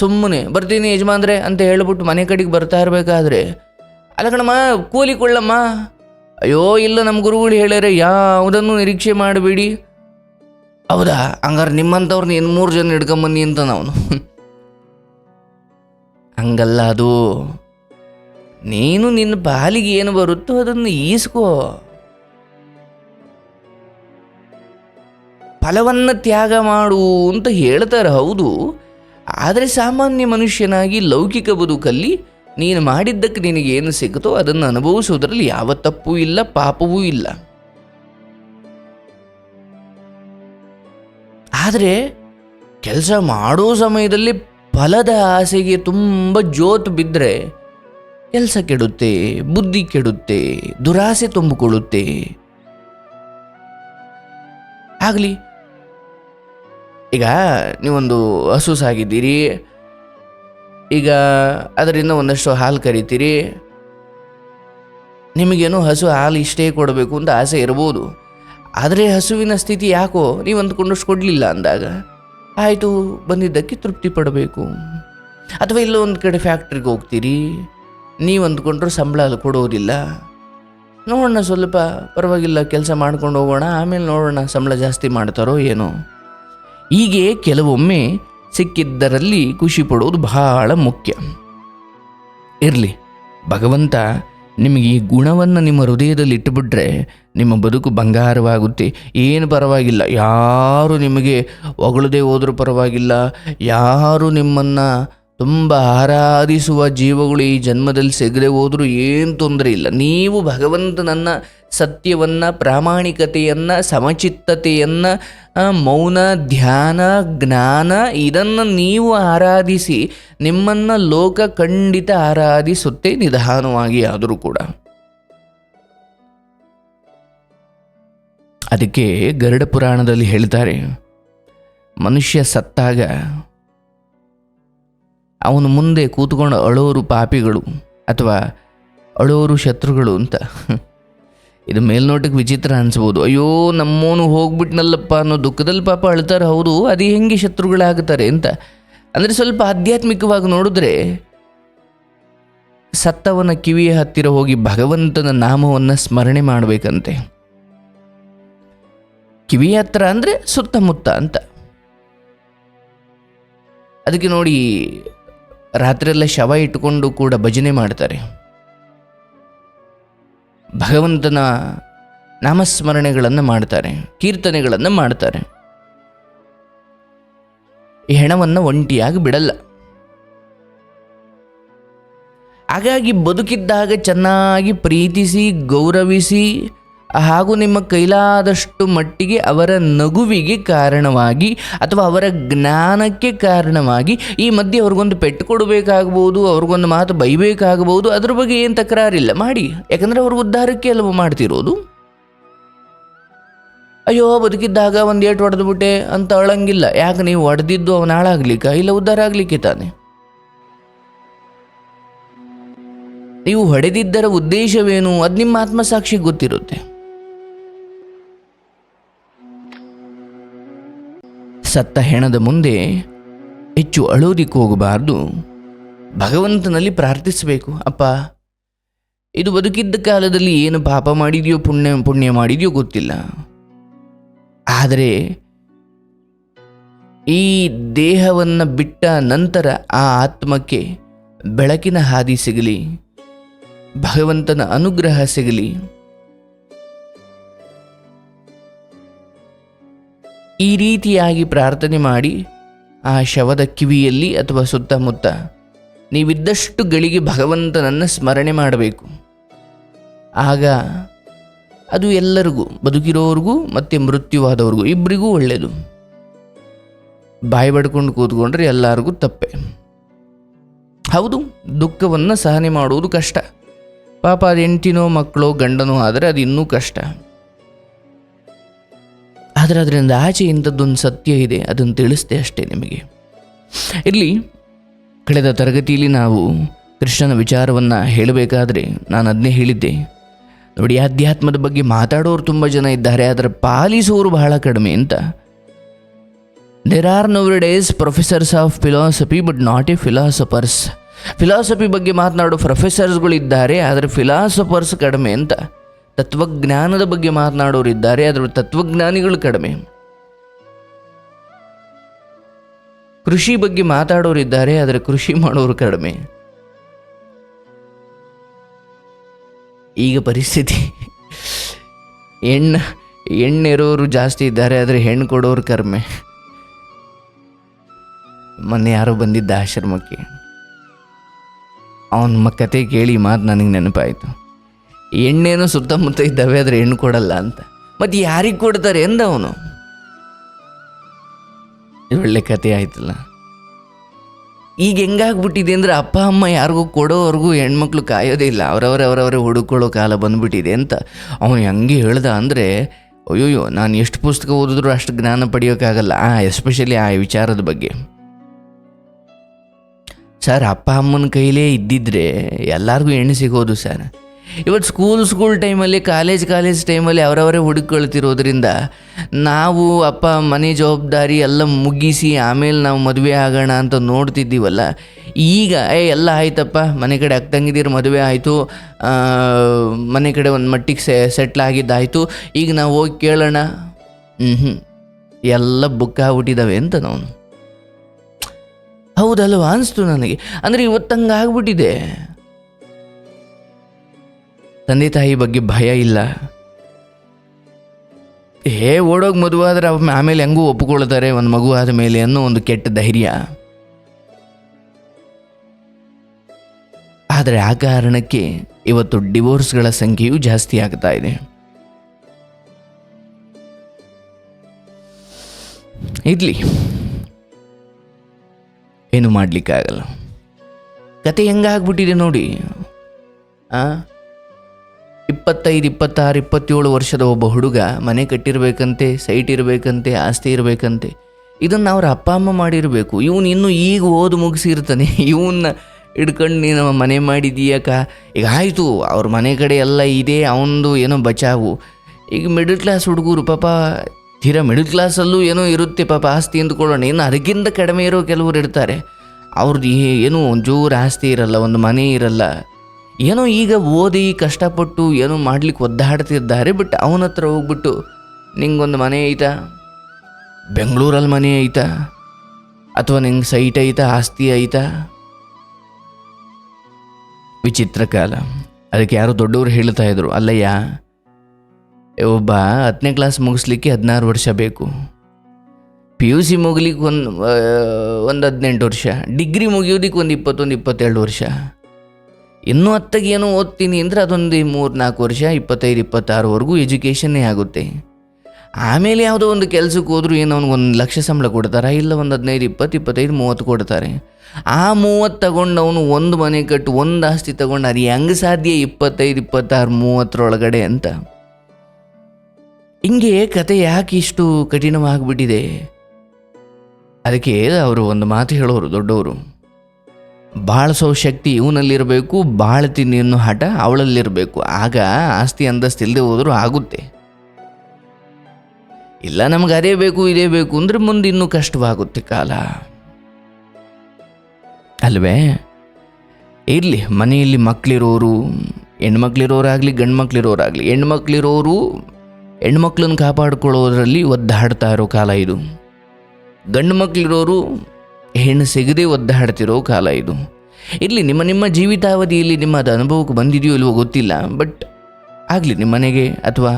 ಸುಮ್ಮನೆ ಬರ್ತೀನಿ ಯಜಮಾನ್ರೆ ಅಂತ ಹೇಳ್ಬಿಟ್ಟು ಮನೆ ಕಡೆಗೆ ಬರ್ತಾ ಇರಬೇಕಾದ್ರೆ, ಅಲ್ಲ ಕಣಮ್ಮ, ಕೂಲಿ ಕೊಳ್ಳಮ್ಮ. ಅಯ್ಯೋ, ಇಲ್ಲ ನಮ್ಮ ಗುರುಗಳು ಹೇಳ್ಯಾರೆ, ಯಾವುದನ್ನು ನಿರೀಕ್ಷೆ ಮಾಡಬೇಡಿ. ಹೌದಾ? ಹಂಗಾರೆ ನಿಮ್ಮಂಥವ್ರನ್ನ ಇನ್ನು ಮೂರು ಜನ ಹಿಡ್ಕೊಂಬನ್ನಿ ಅಂತ ನಾವು ಹಂಗಲ್ಲ ಅದು. ನೀನು ನಿನ್ನ ಬಾಲಿಗೆ ಏನು ಬರುತ್ತೋ ಅದನ್ನು ಈಸ್ಕೋ. ಫಲವನ್ನು ತ್ಯಾಗ ಮಾಡು ಅಂತ ಹೇಳ್ತಾರೆ, ಹೌದು. ಆದರೆ ಸಾಮಾನ್ಯ ಮನುಷ್ಯನಾಗಿ ಲೌಕಿಕ ಬದುಕಲ್ಲಿ ನೀನು ಮಾಡಿದ್ದಕ್ಕೆ ನಿನಗೆ ಏನು ಸಿಗುತ್ತೋ ಅದನ್ನು ಅನುಭವಿಸುವುದರಲ್ಲಿ ಯಾವ ತಪ್ಪೂ ಇಲ್ಲ, ಪಾಪವೂ ಇಲ್ಲ. ಆದರೆ ಕೆಲಸ ಮಾಡೋ ಸಮಯದಲ್ಲಿ ಫಲದ ಆಸೆಗೆ ತುಂಬ ಜೋತು ಬಿದ್ದರೆ ಕೆಲಸ ಕೆಡುತ್ತೆ, ಬುದ್ಧಿ ಕೆಡುತ್ತೆ, ದುರಾಸೆ ತುಂಬಿಕೊಳ್ಳುತ್ತೆ. ಆಗಲಿ. ಈಗ ನೀವೊಂದು ಹಸು ಸಾಗಿದ್ದೀರಿ ಈಗ ಅದರಿಂದ ಒಂದಷ್ಟು ಹಾಲು ಕರಿತೀರಿ. ನಿಮಗೇನು ಹಸು ಹಾಲು ಇಷ್ಟೇ ಕೊಡಬೇಕು ಅಂತ ಆಸೆ ಇರ್ಬೋದು ಆದರೆ ಹಸುವಿನ ಸ್ಥಿತಿ ಯಾಕೋ ನೀವು ಅಂದ್ಕೊಂಡಷ್ಟು ಕೊಡಲಿಲ್ಲ ಅಂದಾಗ ಆಯಿತು, ಬಂದಿದ್ದಕ್ಕೆ ತೃಪ್ತಿ ಪಡಬೇಕು. ಅಥವಾ ಇಲ್ಲೋ ಒಂದು ಕಡೆ ಫ್ಯಾಕ್ಟ್ರಿಗೆ ಹೋಗ್ತೀರಿ. ನೀವು ಅಂದ್ಕೊಂಡ್ರು ಸಂಬಳ ಅಲ್ಲಿ ಕೊಡೋದಿಲ್ಲ. ನೋಡೋಣ ಸ್ವಲ್ಪ ಪರವಾಗಿಲ್ಲ, ಕೆಲಸ ಮಾಡ್ಕೊಂಡು ಹೋಗೋಣ. ಆಮೇಲೆ ನೋಡೋಣ ಸಂಬಳ ಜಾಸ್ತಿ ಮಾಡ್ತಾರೋ ಏನೋ. ಹೀಗೆ ಕೆಲವೊಮ್ಮೆ ಸಿಕ್ಕಿದ್ದರಲ್ಲಿ ಖುಷಿ ಬಹಳ ಮುಖ್ಯ. ಇರಲಿ, ಭಗವಂತ ನಿಮಗೆ ಈ ಗುಣವನ್ನು ನಿಮ್ಮ ಹೃದಯದಲ್ಲಿ ಇಟ್ಟುಬಿಟ್ರೆ ನಿಮ್ಮ ಬದುಕು ಬಂಗಾರವಾಗುತ್ತೆ. ಏನು ಪರವಾಗಿಲ್ಲ, ಯಾರು ನಿಮಗೆ ಹೊಗಳದೇ ಹೋದರೂ ಪರವಾಗಿಲ್ಲ, ಯಾರು ನಿಮ್ಮನ್ನು ತುಂಬ ಆರಾಧಿಸುವ ಜೀವಗಳು ಈ ಜನ್ಮದಲ್ಲಿ ಸಿಗದೆ ಹೋದರೂ ಏನು ತೊಂದರೆ ಇಲ್ಲ. ನೀವು ಭಗವಂತನನ್ನು ಸತ್ಯವನ್ನು, ಪ್ರಾಮಾಣಿಕತೆಯನ್ನು, ಸಮಚಿತ್ತತೆಯನ್ನು ಮೌನ, ಧ್ಯಾನ, ಜ್ಞಾನ ಇದನ್ನು ನೀವು ಆರಾಧಿಸಿ ನಿಮ್ಮನ್ನು ಲೋಕ ಖಂಡಿತ ಆರಾಧಿಸುತ್ತೆ, ನಿಧಾನವಾಗಿ ಆದರೂ ಕೂಡ. ಅದಕ್ಕೆ ಗರುಡ ಪುರಾಣದಲ್ಲಿ ಹೇಳ್ತಾರೆ, ಮನುಷ್ಯ ಸತ್ತಾಗ ಅವನು ಮುಂದೆ ಕೂತ್ಕೊಂಡು ಅಳೋರು ಪಾಪಿಗಳು ಅಥವಾ ಅಳೋರು ಶತ್ರುಗಳು ಅಂತ. ಇದು ಮೇಲ್ನೋಟಕ್ಕೆ ವಿಚಿತ್ರ ಅನಿಸ್ಬೋದು. ಅಯ್ಯೋ ನಮ್ಮೋನು ಹೋಗ್ಬಿಟ್ನಲ್ಲಪ್ಪ ಅನ್ನೋ ದುಃಖದಲ್ಲಿ ಪಾಪ ಅಳ್ತಾರೆ. ಹೌದು, ಅದು ಹೆಂಗೆ ಶತ್ರುಗಳಾಗ್ತಾರೆ ಅಂತ. ಅಂದರೆ ಸ್ವಲ್ಪ ಆಧ್ಯಾತ್ಮಿಕವಾಗಿ ನೋಡಿದ್ರೆ ಸತ್ತವನ ಕಿವಿಯ ಹತ್ತಿರ ಹೋಗಿ ಭಗವಂತನ ನಾಮವನ್ನು ಸ್ಮರಣೆ ಮಾಡಬೇಕಂತೆ. ಕಿವಿಯ ಹತ್ರ ಅಂದರೆ ಸುತ್ತಮುತ್ತ ಅಂತ. ಅದಕ್ಕೆ ನೋಡಿ ರಾತ್ರಿಯೆಲ್ಲ ಶವ ಇಟ್ಟುಕೊಂಡು ಕೂಡ ಭಜನೆ ಮಾಡ್ತಾರೆ. ಭಗವಂತನ ನಾಮಸ್ಮರಣೆಗಳನ್ನು ಮಾಡ್ತಾರೆ, ಕೀರ್ತನೆಗಳನ್ನು ಮಾಡ್ತಾರೆ. ಈ ಹೆಣವನ್ನು ಒಂಟಿಯಾಗಿ ಬಿಡಲ್ಲ. ಹಾಗಾಗಿ ಬದುಕಿದ್ದಾಗ ಚೆನ್ನಾಗಿ ಪ್ರೀತಿಸಿ ಗೌರವಿಸಿ ಹಾಗೂ ನಿಮ್ಮ ಕೈಲಾದಷ್ಟು ಮಟ್ಟಿಗೆ ಅವರ ನಗುವಿಗೆ ಕಾರಣವಾಗಿ ಅಥವಾ ಅವರ ಜ್ಞಾನಕ್ಕೆ ಕಾರಣವಾಗಿ ಈ ಮಧ್ಯೆ ಅವ್ರಿಗೊಂದು ಪೆಟ್ಟು ಕೊಡಬೇಕಾಗ್ಬೋದು ಅವ್ರಿಗೊಂದು ಮಾತು ಬೈಬೇಕಾಗಬಹುದು, ಅದ್ರ ಬಗ್ಗೆ ಏನು ತಕರಾರಿಲ್ಲ. ಮಾಡಿ. ಯಾಕಂದರೆ ಅವ್ರ ಉದ್ಧಾರಕ್ಕೆ ಅಲ್ವ ಮಾಡ್ತಿರೋದು? ಅಯ್ಯೋ, ಬದುಕಿದ್ದಾಗ ಒಂದು ಏಟು ಹೊಡೆದ್ಬಿಟ್ಟೆ ಅಂತ ಅಳಂಗಿಲ್ಲ. ಯಾಕೆ ನೀವು ಹೊಡೆದಿದ್ದು ಅವನ ಹಾಳಾಗ್ಲಿಕ್ಕ? ಇಲ್ಲ, ಉದ್ಧಾರ ಆಗ್ಲಿಕ್ಕೆ ತಾನೆ? ನೀವು ಹೊಡೆದಿದ್ದರ ಉದ್ದೇಶವೇನು? ಅದು ನಿಮ್ಮ ಆತ್ಮಸಾಕ್ಷಿಗೆ ಗೊತ್ತಿರುತ್ತೆ. ಸತ್ತ ಹೆಣದ ಮುಂದೆ ಹೆಚ್ಚು ಅಳೋದಿಕ್ಕೆ ಹೋಗಬಾರ್ದು. ಭಗವಂತನಲ್ಲಿ ಪ್ರಾರ್ಥಿಸಬೇಕು. ಅಪ್ಪ, ಇದು ಬದುಕಿದ್ದ ಕಾಲದಲ್ಲಿ ಏನು ಪಾಪ ಮಾಡಿದೆಯೋ, ಪುಣ್ಯ ಪುಣ್ಯ ಮಾಡಿದೆಯೋ ಗೊತ್ತಿಲ್ಲ. ಆದರೆ ಈ ದೇಹವನ್ನು ಬಿಟ್ಟ ನಂತರ ಆ ಆತ್ಮಕ್ಕೆ ಬೆಳಕಿನ ಹಾದಿ ಸಿಗಲಿ, ಭಗವಂತನ ಅನುಗ್ರಹ ಸಿಗಲಿ ಈ ರೀತಿಯಾಗಿ ಪ್ರಾರ್ಥನೆ ಮಾಡಿ ಆ ಶವದ ಕಿವಿಯಲ್ಲಿ ಅಥವಾ ಸುತ್ತಮುತ್ತ ನೀವಿದ್ದಷ್ಟು ಗಳಿಗೆ ಭಗವಂತನನ್ನು ಸ್ಮರಣೆ ಮಾಡಬೇಕು. ಆಗ ಅದು ಎಲ್ಲರಿಗೂ, ಬದುಕಿರೋರಿಗೂ ಮತ್ತು ಮೃತ್ಯುವಾದವ್ರಿಗೂ ಇಬ್ಬರಿಗೂ ಒಳ್ಳೆಯದು ಬಾಯಿ ಬಡ್ಕೊಂಡು ಕೂತ್ಕೊಂಡ್ರೆ ಎಲ್ಲರಿಗೂ ತಪ್ಪೆ. ಹೌದು, ದುಃಖವನ್ನು ಸಹನೆ ಮಾಡುವುದು ಕಷ್ಟ. ಪಾಪ ಅದು ಹೆಂಡ್ತಿನೋ ಮಕ್ಕಳೋ ಗಂಡನೋ ಆದರೆ ಅದು ಇನ್ನೂ ಕಷ್ಟ. ಆದರೆ ಅದರಿಂದ ಆಚೆ ಇಂಥದ್ದೊಂದು ಸತ್ಯ ಇದೆ, ಅದನ್ನು ತಿಳಿಸ್ದೆ ಅಷ್ಟೇ ನಿಮಗೆ. ಇರಲಿ, ಕಳೆದ ತರಗತಿಯಲ್ಲಿ ನಾವು ಕೃಷ್ಣನ ವಿಚಾರವನ್ನು ಹೇಳಬೇಕಾದ್ರೆ ನಾನು ಅದನ್ನೇ ಹೇಳಿದ್ದೆ. ನೋಡಿ ಅಧ್ಯಾತ್ಮದ ಬಗ್ಗೆ ಮಾತಾಡೋರು ತುಂಬ ಜನ ಇದ್ದಾರೆ, ಆದರೆ ಪಾಲಿಸೋರು ಬಹಳ ಕಡಿಮೆ ಅಂತ. There are nowadays professors of philosophy but not a philosophers philosophy ಬಗ್ಗೆ ಮಾತನಾಡೋ ಪ್ರೊಫೆಸರ್ಸ್ಗಳಿದ್ದಾರೆ ಆದರೆ ಫಿಲಾಸಫರ್ಸ್ ಕಡಿಮೆ ಅಂತ. ತತ್ವಜ್ಞಾನದ ಬಗ್ಗೆ ಮಾತನಾಡೋರು ಇದ್ದಾರೆ ಅದರ ತತ್ವಜ್ಞಾನಿಗಳು ಕಡಿಮೆ. ಕೃಷಿ ಬಗ್ಗೆ ಮಾತಾಡೋರು ಇದ್ದಾರೆ, ಆದರೆ ಕೃಷಿ ಮಾಡೋರು ಕಡಿಮೆ. ಈಗ ಪರಿಸ್ಥಿತಿ, ಹೆಣ್ಣು, ಹೆಣ್ಣಿರೋರು ಜಾಸ್ತಿ ಇದ್ದಾರೆ, ಆದರೆ ಹೆಣ್ಣು ಕೊಡೋರು ಕಡಿಮೆ. ಮೊನ್ನೆ ಯಾರೋ ಬಂದಿದ್ದ ಆಶ್ರಮಕ್ಕೆ. ಅವನ ಕತೆ ಕೇಳಿ ಮಾತು ನನಗೆ ನೆನಪಾಯಿತು. ಎಣ್ಣೆನೂ ಸುತ್ತಮುತ್ತ ಇದ್ದಾವೆ, ಆದರೆ ಹೆಣ್ಣು ಕೊಡಲ್ಲ ಅಂತ. ಮತ್ತು ಯಾರಿಗೆ ಕೊಡ್ತಾರೆ ಎಂದ ಅವನು? ಒಳ್ಳೆ ಕತೆ ಆಯ್ತಲ್ಲ. ಈಗ ಹೆಂಗಾಗ್ಬಿಟ್ಟಿದೆ ಅಂದರೆ ಅಪ್ಪ, ಅಮ್ಮ ಯಾರಿಗೂ ಕೊಡೋವರೆಗೂ ಹೆಣ್ಮಕ್ಳು ಕಾಯೋದೇ ಇಲ್ಲ. ಅವರವರೇ ಅವರವರೇ ಹುಡುಕೊಳ್ಳೋ ಕಾಲ ಬಂದುಬಿಟ್ಟಿದೆ ಅಂತ ಅವನು ಹೆಂಗೆ ಹೇಳ್ದ ಅಂದರೆ, ಅಯ್ಯೋಯ್ಯೋ, ನಾನು ಎಷ್ಟು ಪುಸ್ತಕ ಓದಿದ್ರು ಅಷ್ಟು ಜ್ಞಾನ ಪಡೆಯೋಕ್ಕಾಗಲ್ಲ ಆ, ಎಸ್ಪೆಷಲಿ ಆ ವಿಚಾರದ ಬಗ್ಗೆ. ಸರ್, ಅಪ್ಪ, ಅಮ್ಮನ ಕೈಲೇ ಇದ್ದಿದ್ರೆ ಎಲ್ಲರಿಗೂ ಹೆಣ್ಣು ಸಿಗೋದು, ಸರ್. ಇವತ್ತು ಸ್ಕೂಲ್ ಸ್ಕೂಲ್ ಟೈಮಲ್ಲಿ ಕಾಲೇಜ್ ಕಾಲೇಜ್ ಟೈಮಲ್ಲಿ ಅವರವರೇ ಹುಡುಕೊಳ್ತಿರೋದ್ರಿಂದ ನಾವು ಅಪ್ಪ, ಮನೆ ಜವಾಬ್ದಾರಿ ಎಲ್ಲ ಮುಗಿಸಿ ಆಮೇಲೆ ನಾವು ಮದುವೆ ಆಗೋಣ ಅಂತ ನೋಡ್ತಿದ್ದೀವಲ್ಲ, ಈಗ, ಏ, ಎಲ್ಲ ಆಯ್ತಪ್ಪ, ಮನೆ ಕಡೆ ಅಕ್ಕಂಗಿದ್ದೀರ ಮದುವೆ ಆಯಿತು ಮನೆ ಕಡೆ ಒಂದು ಮಟ್ಟಿಗೆ ಸೆ ಸೆಟ್ಲ್ ಆಗಿದ್ದಾಯಿತು, ಈಗ ನಾವು ಹೋಗಿ ಕೇಳೋಣ. ಹ್ಞೂ ಹ್ಞೂ ಎಲ್ಲ ಬುಕ್ ಆಗ್ಬಿಟ್ಟಿದ್ದಾವೆ ಅಂತ ನಾವು. ಹೌದಲ್ವ ಅನಿಸ್ತು ನನಗೆ. ಅಂದರೆ ಇವತ್ತಂಗೆ ಆಗ್ಬಿಟ್ಟಿದೆ. ತಂದೆ ತಾಯಿ ಬಗ್ಗೆ ಭಯ ಇಲ್ಲ. ಹೇ, ಓಡೋಗಿ ಮದುವಾದ್ರೆ ಅವ ಆಮೇಲೆ ಹೆಂಗೂ ಒಪ್ಪಿಕೊಳ್ತಾರೆ ಒಂದು ಮಗು ಆದ ಮೇಲೆ ಅನ್ನೋ ಒಂದು ಕೆಟ್ಟ ಧೈರ್ಯ. ಆದರೆ ಆ ಕಾರಣಕ್ಕೆ ಇವತ್ತು ಡಿವೋರ್ಸ್ಗಳ ಸಂಖ್ಯೆಯೂ ಜಾಸ್ತಿ ಆಗ್ತಾ ಇದೆ. ಇರಲಿ. ಏನು ಮಾಡಲಿಕ್ಕಾಗಲ್ಲ. ಕತೆ ಹೆಂಗಾಗ್ಬಿಟ್ಟಿದೆ ನೋಡಿ. ಆ? ಇಪ್ಪತ್ತೈದು, ಇಪ್ಪತ್ತಾರು, ಇಪ್ಪತ್ತೇಳು ವರ್ಷದ ಒಬ್ಬ ಹುಡುಗ ಮನೆ ಕಟ್ಟಿರಬೇಕಂತೆ ಸೈಟ್ ಇರಬೇಕಂತೆ, ಆಸ್ತಿ ಇರಬೇಕಂತೆ. ಇದನ್ನು ಅವ್ರ ಅಪ್ಪ, ಅಮ್ಮ ಮಾಡಿರಬೇಕು. ಇವನು ಇನ್ನೂ ಈಗ ಓದು ಮುಗಿಸಿರ್ತಾನೆ. ಇವನ್ನ ಹಿಡ್ಕೊಂಡು ನೀನು ಮನೆ ಮಾಡಿದೀಯಕ್ಕ? ಈಗ ಆಯಿತು, ಅವ್ರ ಮನೆ ಕಡೆ ಎಲ್ಲ ಇದೆ ಅವನದು ಏನೋ ಬಚಾವು. ಈಗ ಮಿಡಲ್ ಕ್ಲಾಸ್ ಹುಡುಗರು ಪಾಪ, ತೀರಾ ಮಿಡಲ್ ಕ್ಲಾಸಲ್ಲೂ ಏನೋ ಇರುತ್ತೆ ಪಾಪ ಆಸ್ತಿ ಅಂದ್ಕೊಳ್ಳೋಣ. ಇನ್ನು ಅದಕ್ಕಿಂತ ಕಡಿಮೆ ಇರೋ ಕೆಲವರು ಇರ್ತಾರೆ. ಅವ್ರದ್ದು ಏನು ಒಂಚೂರು ಆಸ್ತಿ ಇರಲ್ಲ, ಒಂದು ಮನೆ ಇರಲ್ಲ. ಏನೋ ಈಗ ಓದಿ ಕಷ್ಟಪಟ್ಟು ಏನೋ ಮಾಡ್ಲಿಕ್ಕೆ ಒದ್ದಾಡ್ತಿದ್ದಾರೆ, ಬಟ್ ಅವನ ಹತ್ರ ಹೋಗ್ಬಿಟ್ಟು, ನಿಂಗೊಂದು ಮನೆ ಐತಾ? ಬೆಂಗಳೂರಲ್ಲಿ ಮನೆ ಐತಾ? ಅಥವಾ ನಿಂಗೆ ಸೈಟ್ ಐತಾ, ಆಸ್ತಿ ಐತಾ? ವಿಚಿತ್ರ ಕಾಲ. ಅದಕ್ಕೆ ಯಾರೋ ದೊಡ್ಡವರು ಹೇಳ್ತಾ ಇದ್ರು, ಅಲ್ಲಯ್ಯ, ಒಬ್ಬ ಹತ್ತನೇ ಕ್ಲಾಸ್ ಮುಗಿಸ್ಲಿಕ್ಕೆ ಹದಿನಾರು ವರ್ಷ ಬೇಕು. ಪಿ ಯು ಸಿ ಮುಗಿಲಿಕ್ಕೆ ಒಂದು ಒಂದು ಹದಿನೆಂಟು ವರ್ಷ, ಡಿಗ್ರಿ ಮುಗಿಯೋದಕ್ಕೆ ಒಂದು ಇಪ್ಪತ್ತೊಂದು, ಇಪ್ಪತ್ತೆರಡು ವರ್ಷ. ಇನ್ನೂ ಹತ್ತಾಗಿ ಏನೋ ಓದ್ತೀನಿ ಅಂದರೆ ಅದೊಂದು ಮೂರು ನಾಲ್ಕು ವರ್ಷ, ಇಪ್ಪತ್ತೈದು, ಇಪ್ಪತ್ತಾರುವರೆಗೂ ಎಜುಕೇಷನ್ನೇ ಆಗುತ್ತೆ. ಆಮೇಲೆ ಯಾವುದೋ ಒಂದು ಕೆಲಸಕ್ಕೆ ಹೋದರೂ ಏನು ಅವ್ನಿಗೆ ಒಂದು ಲಕ್ಷ ಸಂಬಳ ಕೊಡ್ತಾರೆ? ಇಲ್ಲ ಒಂದು ಹದಿನೈದು, ಇಪ್ಪತ್ತು, ಇಪ್ಪತ್ತೈದು, ಮೂವತ್ತು ಕೊಡ್ತಾರೆ. ಆ ಮೂವತ್ತು ತಗೊಂಡು ಅವನು ಒಂದು ಮನೆ ಕಟ್ಟು, ಒಂದು ಆಸ್ತಿ ತಗೊಂಡು ಅದು ಹೆಂಗೆ ಸಾಧ್ಯ? ಇಪ್ಪತ್ತೈದು, ಇಪ್ಪತ್ತಾರು, ಮೂವತ್ತರೊಳಗಡೆ ಅಂತ. ಹಿಂಗೆ ಕತೆ ಯಾಕೆ ಇಷ್ಟು ಕಠಿಣವಾಗಿಬಿಟ್ಟಿದೆ? ಅದಕ್ಕೆ ಅವರು ಒಂದು ಮಾತು ಹೇಳೋರು, ದೊಡ್ಡವರು. ಬಾಳಿಸೋ ಶಕ್ತಿ ಇವನಲ್ಲಿರಬೇಕು ಬಾಳ್ತಿ ಅನ್ನೋ ಹಠ ಅವಳಲ್ಲಿರಬೇಕು. ಆಗ ಆಸ್ತಿ ಅಂತಸ್ತು ಇಲ್ಲದೆ ಹೋದರೂ ಆಗುತ್ತೆ. ಇಲ್ಲ, ನಮ್ಗೆ ಅದೇ ಬೇಕು, ಇದೇ ಬೇಕು ಅಂದರೆ ಮುಂದೆ ಇನ್ನೂ ಕಷ್ಟವಾಗುತ್ತೆ ಕಾಲ. ಅಲ್ವೇ? ಇರಲಿ, ಮನೆಯಲ್ಲಿ ಮಕ್ಕಳಿರೋರು ಹೆಣ್ಮಕ್ಳಿರೋರಾಗಲಿ ಗಂಡು ಮಕ್ಳಿರೋರಾಗಲಿ ಹೆಣ್ಮಕ್ಳಿರೋರು ಹೆಣ್ಮಕ್ಳನ್ನ ಕಾಪಾಡ್ಕೊಳ್ಳೋದ್ರಲ್ಲಿ ಒದ್ದಾಡ್ತಾ ಇರೋ ಕಾಲ ಇದು. ಗಂಡು ಮಕ್ಕಳಿರೋರು ಹೆಣ್ಣು ಸಿಗದೆ ಒದ್ದಾಡ್ತಿರೋ ಕಾಲ ಇದು. ಇಲ್ಲಿ ನಿಮ್ಮ ನಿಮ್ಮ ಜೀವಿತಾವಧಿಯಲ್ಲಿ ನಿಮ್ಮ ಅದು ಅನುಭವಕ್ಕೆ ಬಂದಿದೆಯೋ ಇಲ್ವೋ ಗೊತ್ತಿಲ್ಲ, ಬಟ್ ಆಗಲಿ, ನಿಮ್ಮ ಮನೆಗೆ ಅಥವಾ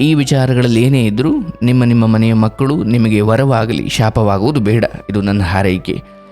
ಈ ವಿಚಾರಗಳಲ್ಲಿ ಏನೇ ಇದ್ದರೂ ನಿಮ್ಮ ನಿಮ್ಮ ಮನೆಯ ಮಕ್ಕಳು ನಿಮಗೆ ವರವಾಗಲಿ, ಶಾಪವಾಗುವುದು ಬೇಡ. ಇದು ನನ್ನ ಹಾರೈಕೆ.